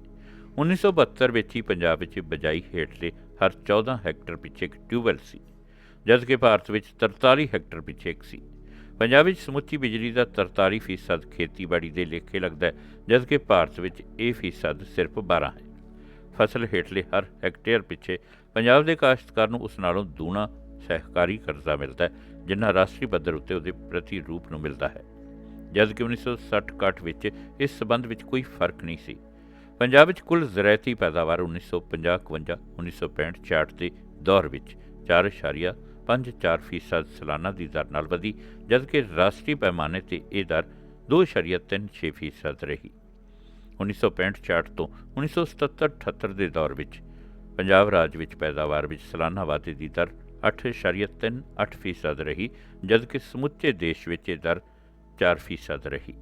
1972 ਵਿੱਚ ਹੀ ਪੰਜਾਬ ਵਿੱਚ ਬਜਾਈ ਹੇਠਲੇ ਹਰ 14 ਹੈਕਟਰ ਪਿੱਛੇ ਇੱਕ ਟਿਊਬਵੈੱਲ ਸੀ ਜਦਕਿ ਭਾਰਤ ਵਿੱਚ 43 ਹੈਕਟਰ ਪਿੱਛੇ ਇੱਕ ਸੀ। ਪੰਜਾਬ ਵਿੱਚ ਸਮੁੱਚੀ ਬਿਜਲੀ ਦਾ 43% ਖੇਤੀਬਾੜੀ ਦੇ ਲੇਖੇ ਲੱਗਦਾ ਹੈ ਜਦਕਿ ਭਾਰਤ ਵਿੱਚ ਇਹ ਫੀਸਦ ਸਿਰਫ 12 ਹੈ। ਫਸਲ ਹੇਠਲੇ ਹਰ ਹੈਕਟੇਅਰ ਪਿੱਛੇ ਪੰਜਾਬ ਦੇ ਕਾਸ਼ਤਕਾਰ ਨੂੰ ਉਸ ਨਾਲੋਂ ਦੂਣਾ ਸਹਿਕਾਰੀ ਕਰਜ਼ਾ ਮਿਲਦਾ ਹੈ, ਜਿੰਨਾ ਰਾਸ਼ਟਰੀ ਪੱਧਰ ਉੱਤੇ ਉਹਦੇ ਪ੍ਰਤੀ ਰੂਪ ਨੂੰ ਮਿਲਦਾ ਹੈ। ਜਦਕਿ 1960-61 ਵਿੱਚ ਇਸ ਸਬੰਧ ਵਿੱਚ ਕੋਈ ਫ਼ਰਕ ਨਹੀਂ ਸੀ। ਪੰਜਾਬ ਵਿੱਚ ਕੁੱਲ ਜ਼ਰਾਇਤੀ ਪੈਦਾਵਾਰ 1950-51 1965-66 ਦੇ ਦੌਰ ਵਿੱਚ 4.54 ਫੀਸਦ ਸਾਲਾਨਾ ਦੀ ਦਰ ਨਾਲ ਵਧੀ, ਜਦਕਿ ਰਾਸ਼ਟਰੀ ਪੈਮਾਨੇ ਤੇ ਇਹ ਦਰ 2.36 ਫੀਸਦ ਰਹੀ। 1965-66 ਤੋਂ 1977-78 ਦੇ ਦੌਰ ਵਿੱਚ ਪੰਜਾਬ ਰਾਜ ਵਿੱਚ ਪੈਦਾਵਾਰ ਵਿੱਚ ਸਾਲਾਨਾ ਵਾਧੇ ਦੀ ਦਰ 8.38 ਫੀਸਦ ਰਹੀ, ਜਦਕਿ ਸਮੁੱਚੇ ਦੇਸ਼ ਵਿੱਚ ਇਹ ਦਰ 4 ਫੀਸਦ ਰਹੀ।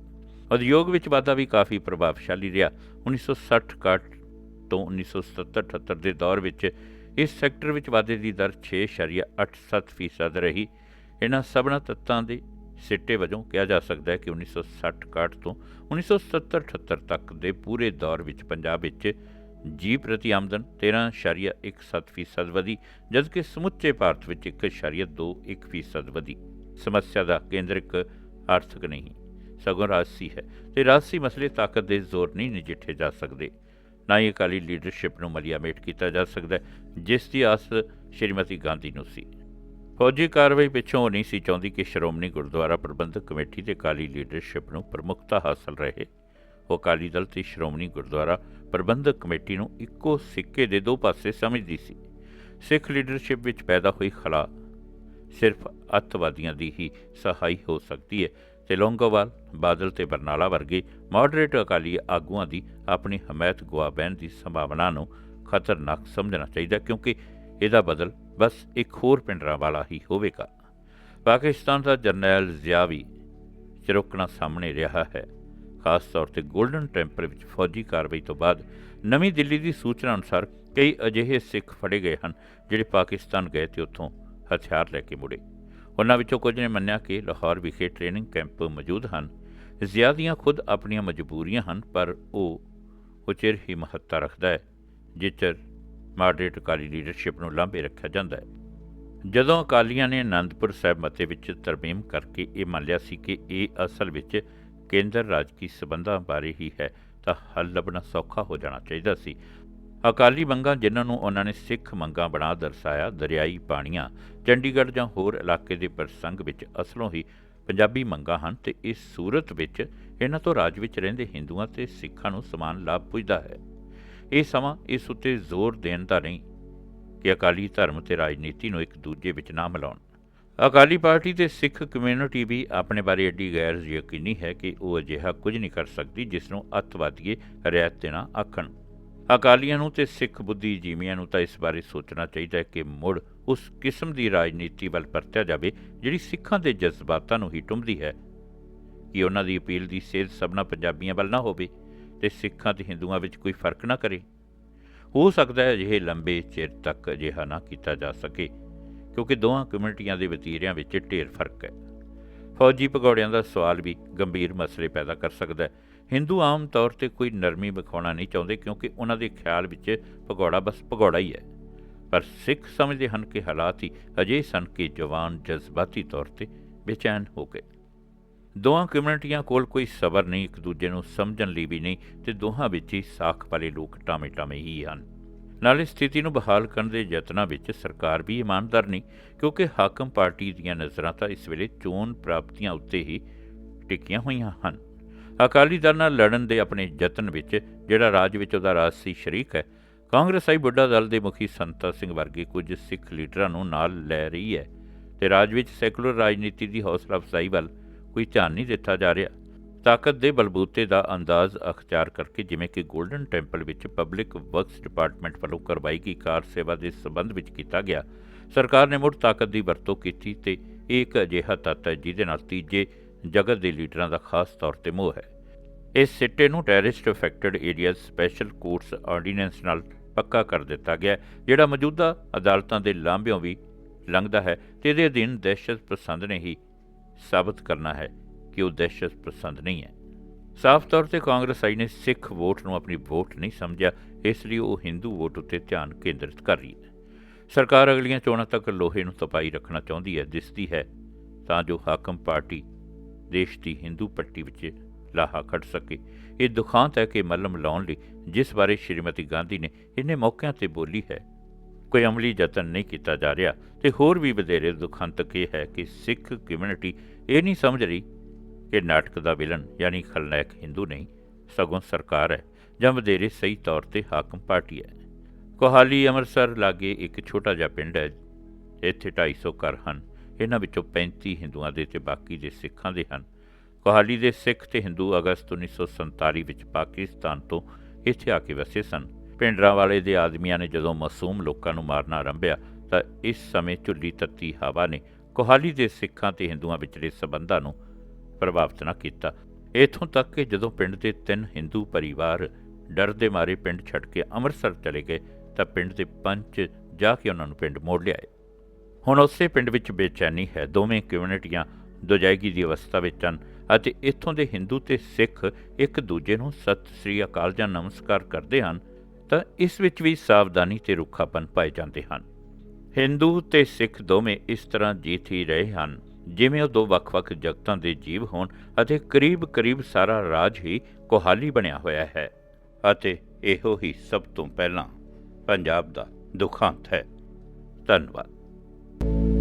ਉਦਯੋਗ ਵਿੱਚ ਵਾਧਾ ਵੀ ਕਾਫੀ ਪ੍ਰਭਾਵਸ਼ਾਲੀ ਰਿਹਾ। 1960-61 ਤੋਂ 1977-78 ਦੇ ਦੌਰ ਵਿੱਚ ਇਸ ਸੈਕਟਰ ਵਿੱਚ ਵਾਧੇ ਦੀ ਦਰ 6.87 ਫੀਸਦ ਰਹੀ। ਇਹਨਾਂ ਸਭਨਾਂ ਤੱਤਾਂ ਦੇ ਸਿੱਟੇ ਵਜੋਂ ਕਿਹਾ ਜਾ ਸਕਦਾ ਹੈ ਕਿ 1960-61 ਤੋਂ 1977-78 ਤੱਕ ਦੇ ਪੂਰੇ ਦੌਰ ਵਿੱਚ ਪੰਜਾਬ ਵਿੱਚ ਜੀ ਪ੍ਰਤੀ ਆਮਦਨ 13.17 ਫੀਸਦ ਵਧੀ, ਜਦਕਿ ਸਮੁੱਚੇ ਭਾਰਤ ਵਿੱਚ 1.21 ਫੀਸਦ ਵਧੀ। ਸਮੱਸਿਆ ਦਾ ਕੇਂਦਰਿਕ ਆਰਥਿਕ ਨਹੀਂ। ਸਗੋਂ ਰਾਜਸੀ ਹੈ ਤੇ ਰਾਜਸੀ ਮਸਲੇ ਤਾਕਤ ਦੇ ਜ਼ੋਰ ਨਹੀਂ ਨਜਿੱਠੇ ਜਾ ਸਕਦੇ। ਨਾ ਹੀ ਅਕਾਲੀ ਲੀਡਰਸ਼ਿਪ ਨੂੰ ਮਲੀਆਮੇਟ ਕੀਤਾ ਜਾ ਸਕਦਾ ਜਿਸ ਦੀ ਆਸ ਸ਼੍ਰੀਮਤੀ ਗਾਂਧੀ ਨੂੰ ਸੀ। ਫੌਜੀ ਕਾਰਵਾਈ ਪਿੱਛੋਂ ਉਹ ਨਹੀਂ ਸੀ ਚਾਹੁੰਦੀ ਕਿ ਸ਼੍ਰੋਮਣੀ ਗੁਰਦੁਆਰਾ ਪ੍ਰਬੰਧਕ ਕਮੇਟੀ ਤੇ ਅਕਾਲੀ ਲੀਡਰਸ਼ਿਪ ਨੂੰ ਪ੍ਰਮੁੱਖਤਾ ਹਾਸਲ ਰਹੇ। ਉਹ ਅਕਾਲੀ ਦਲ ਤੇ ਸ਼੍ਰੋਮਣੀ ਗੁਰਦੁਆਰਾ ਪ੍ਰਬੰਧਕ ਕਮੇਟੀ ਨੂੰ ਇੱਕੋ ਸਿੱਕੇ ਦੇ ਦੋ ਪਾਸੇ ਸਮਝਦੀ ਸੀ। ਸਿੱਖ ਲੀਡਰਸ਼ਿਪ ਵਿੱਚ ਪੈਦਾ ਹੋਈ ਖਲਾ ਸਿਰਫ ਅੱਤਵਾਦੀਆਂ ਦੀ ਹੀ ਸਹਾਈ ਹੋ ਸਕਦੀ ਹੈ। ਤੇ ਲੌਂਗੋਵਾਲ, ਬਾਦਲ ਤੇ ਬਰਨਾਲਾ ਵਰਗੇ ਮਾਡਰੇਟ ਅਕਾਲੀ ਆਗੂਆਂ ਦੀ ਆਪਣੀ ਹਮਾਇਤ ਗਵਾ ਬਹਿਣ ਦੀ ਸੰਭਾਵਨਾ ਨੂੰ ਖਤਰਨਾਕ ਸਮਝਣਾ ਚਾਹੀਦਾ, ਕਿਉਂਕਿ ਇਹਦਾ ਬਦਲ ਬਸ ਇੱਕ ਹੋਰ ਪਿੰਡਰਾਂ ਵਾਲਾ ਹੀ ਹੋਵੇਗਾ। ਪਾਕਿਸਤਾਨ ਦਾ ਜਰਨੈਲ ਜ਼ਿਆ ਵੀ ਚਿਰੋਕਣਾ ਸਾਹਮਣੇ ਰਿਹਾ ਹੈ। ਖਾਸ ਤੌਰ ਤੇ 골ਡਨ ਟੈਂਪਲ ਵਿੱਚ ਫੌਜੀ ਕਾਰਵਾਈ ਤੋਂ ਬਾਅਦ ਨਵੀਂ ਦਿੱਲੀ ਦੀ ਸੂਚਨਾ ਅਨੁਸਾਰ ਕਈ ਅਜਿਹੇ ਸਿੱਖ ਫੜੇ ਗਏ ਹਨ, ਜਿਹੜੇ ਪਾਕਿਸਤਾਨ ਗਏ ਤੇ ਉੱਥੋਂ ਹਥਿਆਰ ਲੈ ਕੇ ਮੁੜੇ। ਉਹਨਾਂ ਵਿੱਚੋਂ ਕੁਝ ਨੇ ਮੰਨਿਆ ਕਿ ਲਾਹੌਰ ਵਿਖੇ ਟ੍ਰੇਨਿੰਗ ਕੈਂਪ ਮੌਜੂਦ ਹਨ। ਜ਼ਿਆਦੀਆਂ ਖੁਦ ਆਪਣੀਆਂ ਮਜਬੂਰੀਆਂ ਹਨ, ਪਰ ਉਹ ਉਚਿਰ ਹੀ ਮਹੱਤਤਾ ਰੱਖਦਾ ਹੈ, ਜਿਚਰ ਮਾਡਰੇਟ ਅਕਾਲੀ ਲੀਡਰਸ਼ਿਪ ਨੂੰ ਲਾਂਭੇ ਰੱਖਿਆ ਜਾਂਦਾ ਹੈ। ਜਦੋਂ ਅਕਾਲੀਆਂ ਨੇ ਆਨੰਦਪੁਰ ਸਾਹਿਬ ਮਤੇ ਵਿੱਚ ਤਰਮੀਮ ਕਰਕੇ ਇਹ ਮੰਨ ਲਿਆ ਸੀ ਕਿ ਇਹ ਅਸਲ ਵਿੱਚ ਕੇਂਦਰ ਰਾਜਕੀ ਸਬੰਧਾਂ ਬਾਰੇ ਹੀ ਹੈ, ਤਾਂ ਹੱਲ ਲੱਭਣਾ ਸੌਖਾ ਹੋ ਜਾਣਾ ਚਾਹੀਦਾ ਸੀ। ਅਕਾਲੀ ਮੰਗਾਂ ਜਿਨ੍ਹਾਂ ਨੂੰ ਉਹਨਾਂ ਨੇ ਸਿੱਖ ਮੰਗਾਂ ਬਣਾ ਦਰਸਾਇਆ, ਦਰਿਆਈ ਪਾਣੀਆਂ, ਚੰਡੀਗੜ੍ਹ ਜਾਂ ਹੋਰ ਇਲਾਕੇ ਦੇ ਪ੍ਰਸੰਗ ਵਿੱਚ ਅਸਲੋਂ ਹੀ ਪੰਜਾਬੀ ਮੰਗਾਂ ਹਨ ਤੇ ਇਸ ਸੂਰਤ ਵਿੱਚ ਇਹਨਾਂ ਤੋਂ ਰਾਜ ਵਿੱਚ ਰਹਿੰਦੇ ਹਿੰਦੂਆਂ ਤੇ ਸਿੱਖਾਂ ਨੂੰ ਸਮਾਨ ਲਾਭ ਪੁੱਜਦਾ ਹੈ। ਇਹ ਸਮਾਂ ਇਸ ਉੱਤੇ ਜ਼ੋਰ ਦੇਣ ਦਾ ਨਹੀਂ ਕਿ ਅਕਾਲੀ ਧਰਮ ਤੇ ਰਾਜਨੀਤੀ ਨੂੰ ਇੱਕ ਦੂਜੇ ਵਿੱਚ ਨਾ ਮਿਲਾਉਣ। ਅਕਾਲੀ ਪਾਰਟੀ ਤੇ ਸਿੱਖ ਕਮਿਊਨਿਟੀ ਵੀ ਆਪਣੇ ਬਾਰੇ ਐਡੀ ਗੈਰ ਯਕੀਨੀ ਹੈ ਕਿ ਉਹ ਅਜਿਹਾ ਕੁਝ ਨਹੀਂ ਕਰ ਸਕਦੀ ਜਿਸ ਨੂੰ ਅੱਤਵਾਦੀਏ, ਰਿਆਇਤ ਦੇਣਾ ਆਖਣ। ਅਕਾਲੀਆਂ ਨੂੰ ਤੇ ਸਿੱਖ ਬੁੱਧੀਜੀਵੀਆਂ ਨੂੰ ਤਾਂ ਇਸ ਬਾਰੇ ਸੋਚਣਾ ਚਾਹੀਦਾ ਹੈ ਕਿ ਮੁੜ ਉਸ ਕਿਸਮ ਦੀ ਰਾਜਨੀਤੀ ਵੱਲ ਪਰਤਿਆ ਜਾਵੇ, ਜਿਹੜੀ ਸਿੱਖਾਂ ਦੇ ਜਜ਼ਬਾਤਾਂ ਨੂੰ ਹੀ ਟੁੰਬਦੀ ਹੈ। ਕਿ ਉਹਨਾਂ ਦੀ ਅਪੀਲ ਦੀ ਸੇਧ ਸਭਨਾ ਪੰਜਾਬੀਆਂ ਵੱਲ ਨਾ ਹੋਵੇ ਤੇ ਸਿੱਖਾਂ ਤੇ ਹਿੰਦੂਆਂ ਵਿੱਚ ਕੋਈ ਫ਼ਰਕ ਨਾ ਕਰੇ? ਹੋ ਸਕਦਾ ਹੈ ਅਜਿਹੇ ਲੰਬੇ ਚਿਰ ਤੱਕ ਅਜਿਹਾ ਨਾ ਕੀਤਾ ਜਾ ਸਕੇ, ਕਿਉਂਕਿ ਦੋਹਾਂ ਕਮਿਊਨਿਟੀਆਂ ਦੇ ਵਤੀਰਿਆਂ ਵਿੱਚ ਢੇਰ ਫ਼ਰਕ ਹੈ। ਫੌਜੀ ਭਗੌੜਿਆਂ ਦਾ ਸਵਾਲ ਵੀ ਗੰਭੀਰ ਮਸਲੇ ਪੈਦਾ ਕਰ ਸਕਦਾ ਹੈ। ਹਿੰਦੂ ਆਮ ਤੌਰ ਤੇ ਕੋਈ ਨਰਮੀ ਵਿਖਾਉਣਾ ਨਹੀਂ ਚਾਹੁੰਦੇ ਕਿਉਂਕਿ ਉਹਨਾਂ ਦੇ ਖਿਆਲ ਵਿੱਚ ਭਗੌੜਾ ਬਸ ਭਗੌੜਾ ਹੀ ਹੈ। ਪਰ ਸਿੱਖ ਸਮਝਦੇ ਹਨ ਕਿ ਹਾਲਾਤ ਹੀ ਅਜੇ ਸਨ ਕਿ ਜਵਾਨ ਜਜ਼ਬਾਤੀ ਤੌਰ ਤੇ ਬੇਚੈਨ ਹੋ ਗਏ। ਦੋਹਾਂ ਕਮਿਊਨਿਟੀਆਂ ਕੋਲ ਕੋਈ ਸਬਰ ਨਹੀਂ, ਇੱਕ ਦੂਜੇ ਨੂੰ ਸਮਝਣ ਲਈ ਵੀ ਨਹੀਂ ਤੇ ਦੋਹਾਂ ਵਿੱਚ ਹੀ ਸਾਖ ਵਾਲੇ ਲੋਕ ਟਾਮੇ ਟਾਮੇ ਹੀ ਹਨ। ਨਾਲੇ ਸਥਿਤੀ ਨੂੰ ਬਹਾਲ ਕਰਨ ਦੇ ਯਤਨਾਂ ਵਿੱਚ ਸਰਕਾਰ ਵੀ ਇਮਾਨਦਾਰ ਨਹੀਂ, ਕਿਉਂਕਿ ਹਾਕਮ ਪਾਰਟੀ ਦੀਆਂ ਨਜ਼ਰਾਂ ਤਾਂ ਇਸ ਵੇਲੇ ਚੋਣ ਪ੍ਰਾਪਤੀਆਂ ਉੱਤੇ ਹੀ ਟਿਕੀਆਂ ਹੋਈਆਂ ਹਨ। ਅਕਾਲੀ ਦਲ ਨਾਲ ਲੜਨ ਦੇ ਆਪਣੇ ਯਤਨ ਵਿੱਚ, ਜਿਹੜਾ ਰਾਜ ਵਿੱਚ ਉਹਦਾ ਰਾਜਸੀ ਸ਼ਰੀਕ ਹੈ। ਕਾਂਗਰਸ ਆਈ ਬੁੱਢਾ ਦਲ ਦੇ ਮੁਖੀ ਸੰਤਾ ਸਿੰਘ ਵਰਗੇ ਕੁਝ ਸਿੱਖ ਲੀਡਰਾਂ ਨੂੰ ਨਾਲ ਲੈ ਰਹੀ ਹੈ ਤੇ ਰਾਜ ਵਿੱਚ ਸੈਕੂਲਰ ਰਾਜਨੀਤੀ ਦੀ ਹੌਸਲਾ ਅਫਜ਼ਾਈ ਵੱਲ ਕੋਈ ਧਿਆਨ ਨਹੀਂ ਦਿੱਤਾ ਜਾ ਰਿਹਾ। ਤਾਕਤ ਦੇ ਬਲਬੂਤੇ ਦਾ ਅੰਦਾਜ਼ ਅਖਤਿਆਰ ਕਰਕੇ ਜਿਵੇਂ ਕਿ 골ਡਨ ਟੈਂਪਲ ਵਿੱਚ ਪਬਲਿਕ ਵਰਕਸ ਡਿਪਾਰਟਮੈਂਟ ਵੱਲੋਂ ਕਰਵਾਈ ਗਈ ਕਾਰ ਸੇਵਾ ਦੇ ਸਬੰਧ ਵਿੱਚ ਕੀਤਾ ਗਿਆ, ਸਰਕਾਰ ਨੇ ਮੁੜ ਤਾਕਤ ਦੀ ਵਰਤੋਂ ਕੀਤੀ ਤੇ ਇਹ ਇੱਕ ਅਜਿਹਾ ਤੱਤ ਹੈ ਜਿਹਦੇ ਨਾਲ ਤੀਜੇ ਜਗਤ ਦੇ ਲੀਡਰਾਂ ਦਾ ਖਾਸ ਤੌਰ ਤੇ ਮੋਹ ਹੈ। ਇਸ ਸਿੱਟੇ ਨੂੰ terrorist affected areas special courts ordinance ਨਾਲ ਪੱਕਾ ਕਰ ਦਿੱਤਾ ਗਿਆ, ਜਿਹੜਾ ਮੌਜੂਦਾ ਅਦਾਲਤਾਂ ਦੇ ਲਾਂਭਿਓਂ ਵੀ ਲੰਘਦਾ ਹੈ ਤੇ ਇਹਦੇ ਅਧੀਨ ਦਹਿਸ਼ਤ ਪਸੰਦ ਨੇ ਹੀ ਸਾਬਤ ਕਰਨਾ ਹੈ ਕਿ ਉਹ ਦਹਿਸ਼ਤ ਪਸੰਦ ਨਹੀਂ ਹੈ। ਸਾਫ਼ ਤੌਰ ਤੇ ਕਾਂਗਰਸ ਆਈ ਨੇ ਸਿੱਖ ਵੋਟ ਨੂੰ ਆਪਣੀ ਵੋਟ ਨਹੀਂ ਸਮਝਿਆ, ਇਸ ਲਈ ਉਹ ਹਿੰਦੂ ਵੋਟ ਉੱਤੇ ਧਿਆਨ ਕੇਂਦਰਿਤ ਕਰ ਰਹੀ ਹੈ। ਸਰਕਾਰ ਅਗਲੀਆਂ ਚੋਣਾਂ ਤੱਕ ਲੋਹੇ ਨੂੰ ਤਪਾਈ ਰੱਖਣਾ ਚਾਹੁੰਦੀ ਹੈ, ਦਿਸਦੀ ਹੈ ਤਾਂ ਜੋ ਹਾਕਮ ਪਾਰਟੀ ਦੇਸ਼ ਦੀ ਹਿੰਦੂ ਪੱਟੀ ਵਿੱਚ ਲਾਹਾ ਖੜ ਸਕੇ। ਇਹ ਦੁਖਾਂਤ ਹੈ ਕਿ ਮੱਲਮ ਲਾਉਣ ਲਈ ਜਿਸ ਬਾਰੇ ਸ਼੍ਰੀਮਤੀ ਗਾਂਧੀ ਨੇ ਇੰਨੇ ਮੌਕਿਆਂ ਤੇ ਬੋਲੀ ਹੈ, ਕੋਈ ਅਮਲੀ ਯਤਨ ਨਹੀਂ ਕੀਤਾ ਜਾ ਰਿਹਾ। ਤੇ ਹੋਰ ਵੀ ਵਧੇਰੇ ਦੁਖਾਂਤਕ ਇਹ ਹੈ ਕਿ ਸਿੱਖ ਕਮਿਊਨਿਟੀ ਇਹ ਨਹੀਂ ਸਮਝ ਰਹੀ ਕਿ ਨਾਟਕ ਦਾ ਵਿਲਨ ਯਾਨੀ ਖਲਨਾਇਕ ਹਿੰਦੂ ਨਹੀਂ, ਸਗੋਂ ਸਰਕਾਰ ਹੈ ਜਾਂ ਵਧੇਰੇ ਸਹੀ ਤੌਰ ਤੇ ਹਾਕਮ ਪਾਰਟੀ ਹੈ। ਕੋਹਾਲੀ, ਅੰਮ੍ਰਿਤਸਰ ਲਾਗੇ ਇੱਕ ਛੋਟਾ ਜਿਹਾ ਪਿੰਡ ਹੈ, ਇੱਥੇ 250 ਘਰ ਹਨ। ਇਹਨਾਂ ਵਿੱਚੋਂ 35 ਹਿੰਦੂਆਂ ਦੇ ਤੇ ਬਾਕੀ ਦੇ ਸਿੱਖਾਂ ਦੇ ਹਨ। ਕੋਹਾਲੀ ਦੇ ਸਿੱਖ ਤੇ ਹਿੰਦੂ ਅਗਸਤ 1947 ਵਿੱਚ ਪਾਕਿਸਤਾਨ ਤੋਂ ਇੱਥੇ ਆ ਕੇ ਵਸੇ ਸਨ। ਪਿੰਡਰਾਂ ਵਾਲੇ ਦੇ ਆਦਮੀਆਂ ਨੇ ਜਦੋਂ ਮਾਸੂਮ ਲੋਕਾਂ ਨੂੰ ਮਾਰਨਾ ਆਰੰਭਿਆ, ਤਾਂ ਇਸ ਸਮੇਂ ਝੁੱਲੀ ਤੱਤੀ ਹਵਾ ਨੇ ਕੋਹਾਲੀ ਦੇ ਸਿੱਖਾਂ ਤੇ ਹਿੰਦੂਆਂ ਵਿਚਲੇ ਸਬੰਧਾਂ ਨੂੰ ਪ੍ਰਭਾਵਿਤ ਨਾ ਕੀਤਾ। ਇਥੋਂ ਤੱਕ ਕਿ ਜਦੋਂ ਪਿੰਡ ਦੇ ਤਿੰਨ ਹਿੰਦੂ ਪਰਿਵਾਰ ਡਰ ਦੇ ਮਾਰੇ ਪਿੰਡ ਛੱਡ ਕੇ ਅੰਮ੍ਰਿਤਸਰ ਚਲੇ ਗਏ, ਤਾਂ ਪਿੰਡ ਦੇ ਪੰਚ ਜਾ ਕੇ ਉਹਨਾਂ ਨੂੰ ਪਿੰਡ ਮੋੜ ਲਿਆਏ। ਹੁਣ ਉਸੇ ਪਿੰਡ ਵਿੱਚ ਬੇਚੈਨੀ ਹੈ। ਦੋਵੇਂ ਕਮਿਊਨਿਟੀਆਂ ਦੁਜਾਇਗੀ ਦੀ ਅਵਸਥਾ ਵਿੱਚ ਹਨ ਅਤੇ ਇੱਥੋਂ ਦੇ ਹਿੰਦੂ ਤੇ ਸਿੱਖ ਇੱਕ ਦੂਜੇ ਨੂੰ ਸਤਿ ਸ੍ਰੀ ਅਕਾਲ ਜਾਂ ਨਮਸਕਾਰ ਕਰਦੇ ਹਨ ਤਾਂ ਇਸ ਵਿੱਚ ਵੀ ਸਾਵਧਾਨੀ ਤੇ ਰੁੱਖਾਪਨ ਪਾਏ ਜਾਂਦੇ ਹਨ। ਹਿੰਦੂ ਤੇ ਸਿੱਖ ਦੋਵੇਂ ਇਸ ਤਰ੍ਹਾਂ ਜੀਤ ਹੀ ਰਹੇ ਹਨ, ਜਿਵੇਂ ਉਹ ਦੋ ਵੱਖ-ਵੱਖ ਜਗਤਾਂ ਦੇ ਜੀਵ ਹੋਣ ਅਤੇ ਕਰੀਬ-ਕਰੀਬ ਸਾਰਾ ਰਾਜ ਹੀ ਕੋਹਾਲੀ ਬਣਿਆ ਹੋਇਆ ਹੈ ਅਤੇ ਇਹੋ ਹੀ ਸਭ ਤੋਂ ਪਹਿਲਾਂ ਪੰਜਾਬ ਦਾ ਦੁਖਾਂਤ ਹੈ। ਧੰਨਵਾਦ। you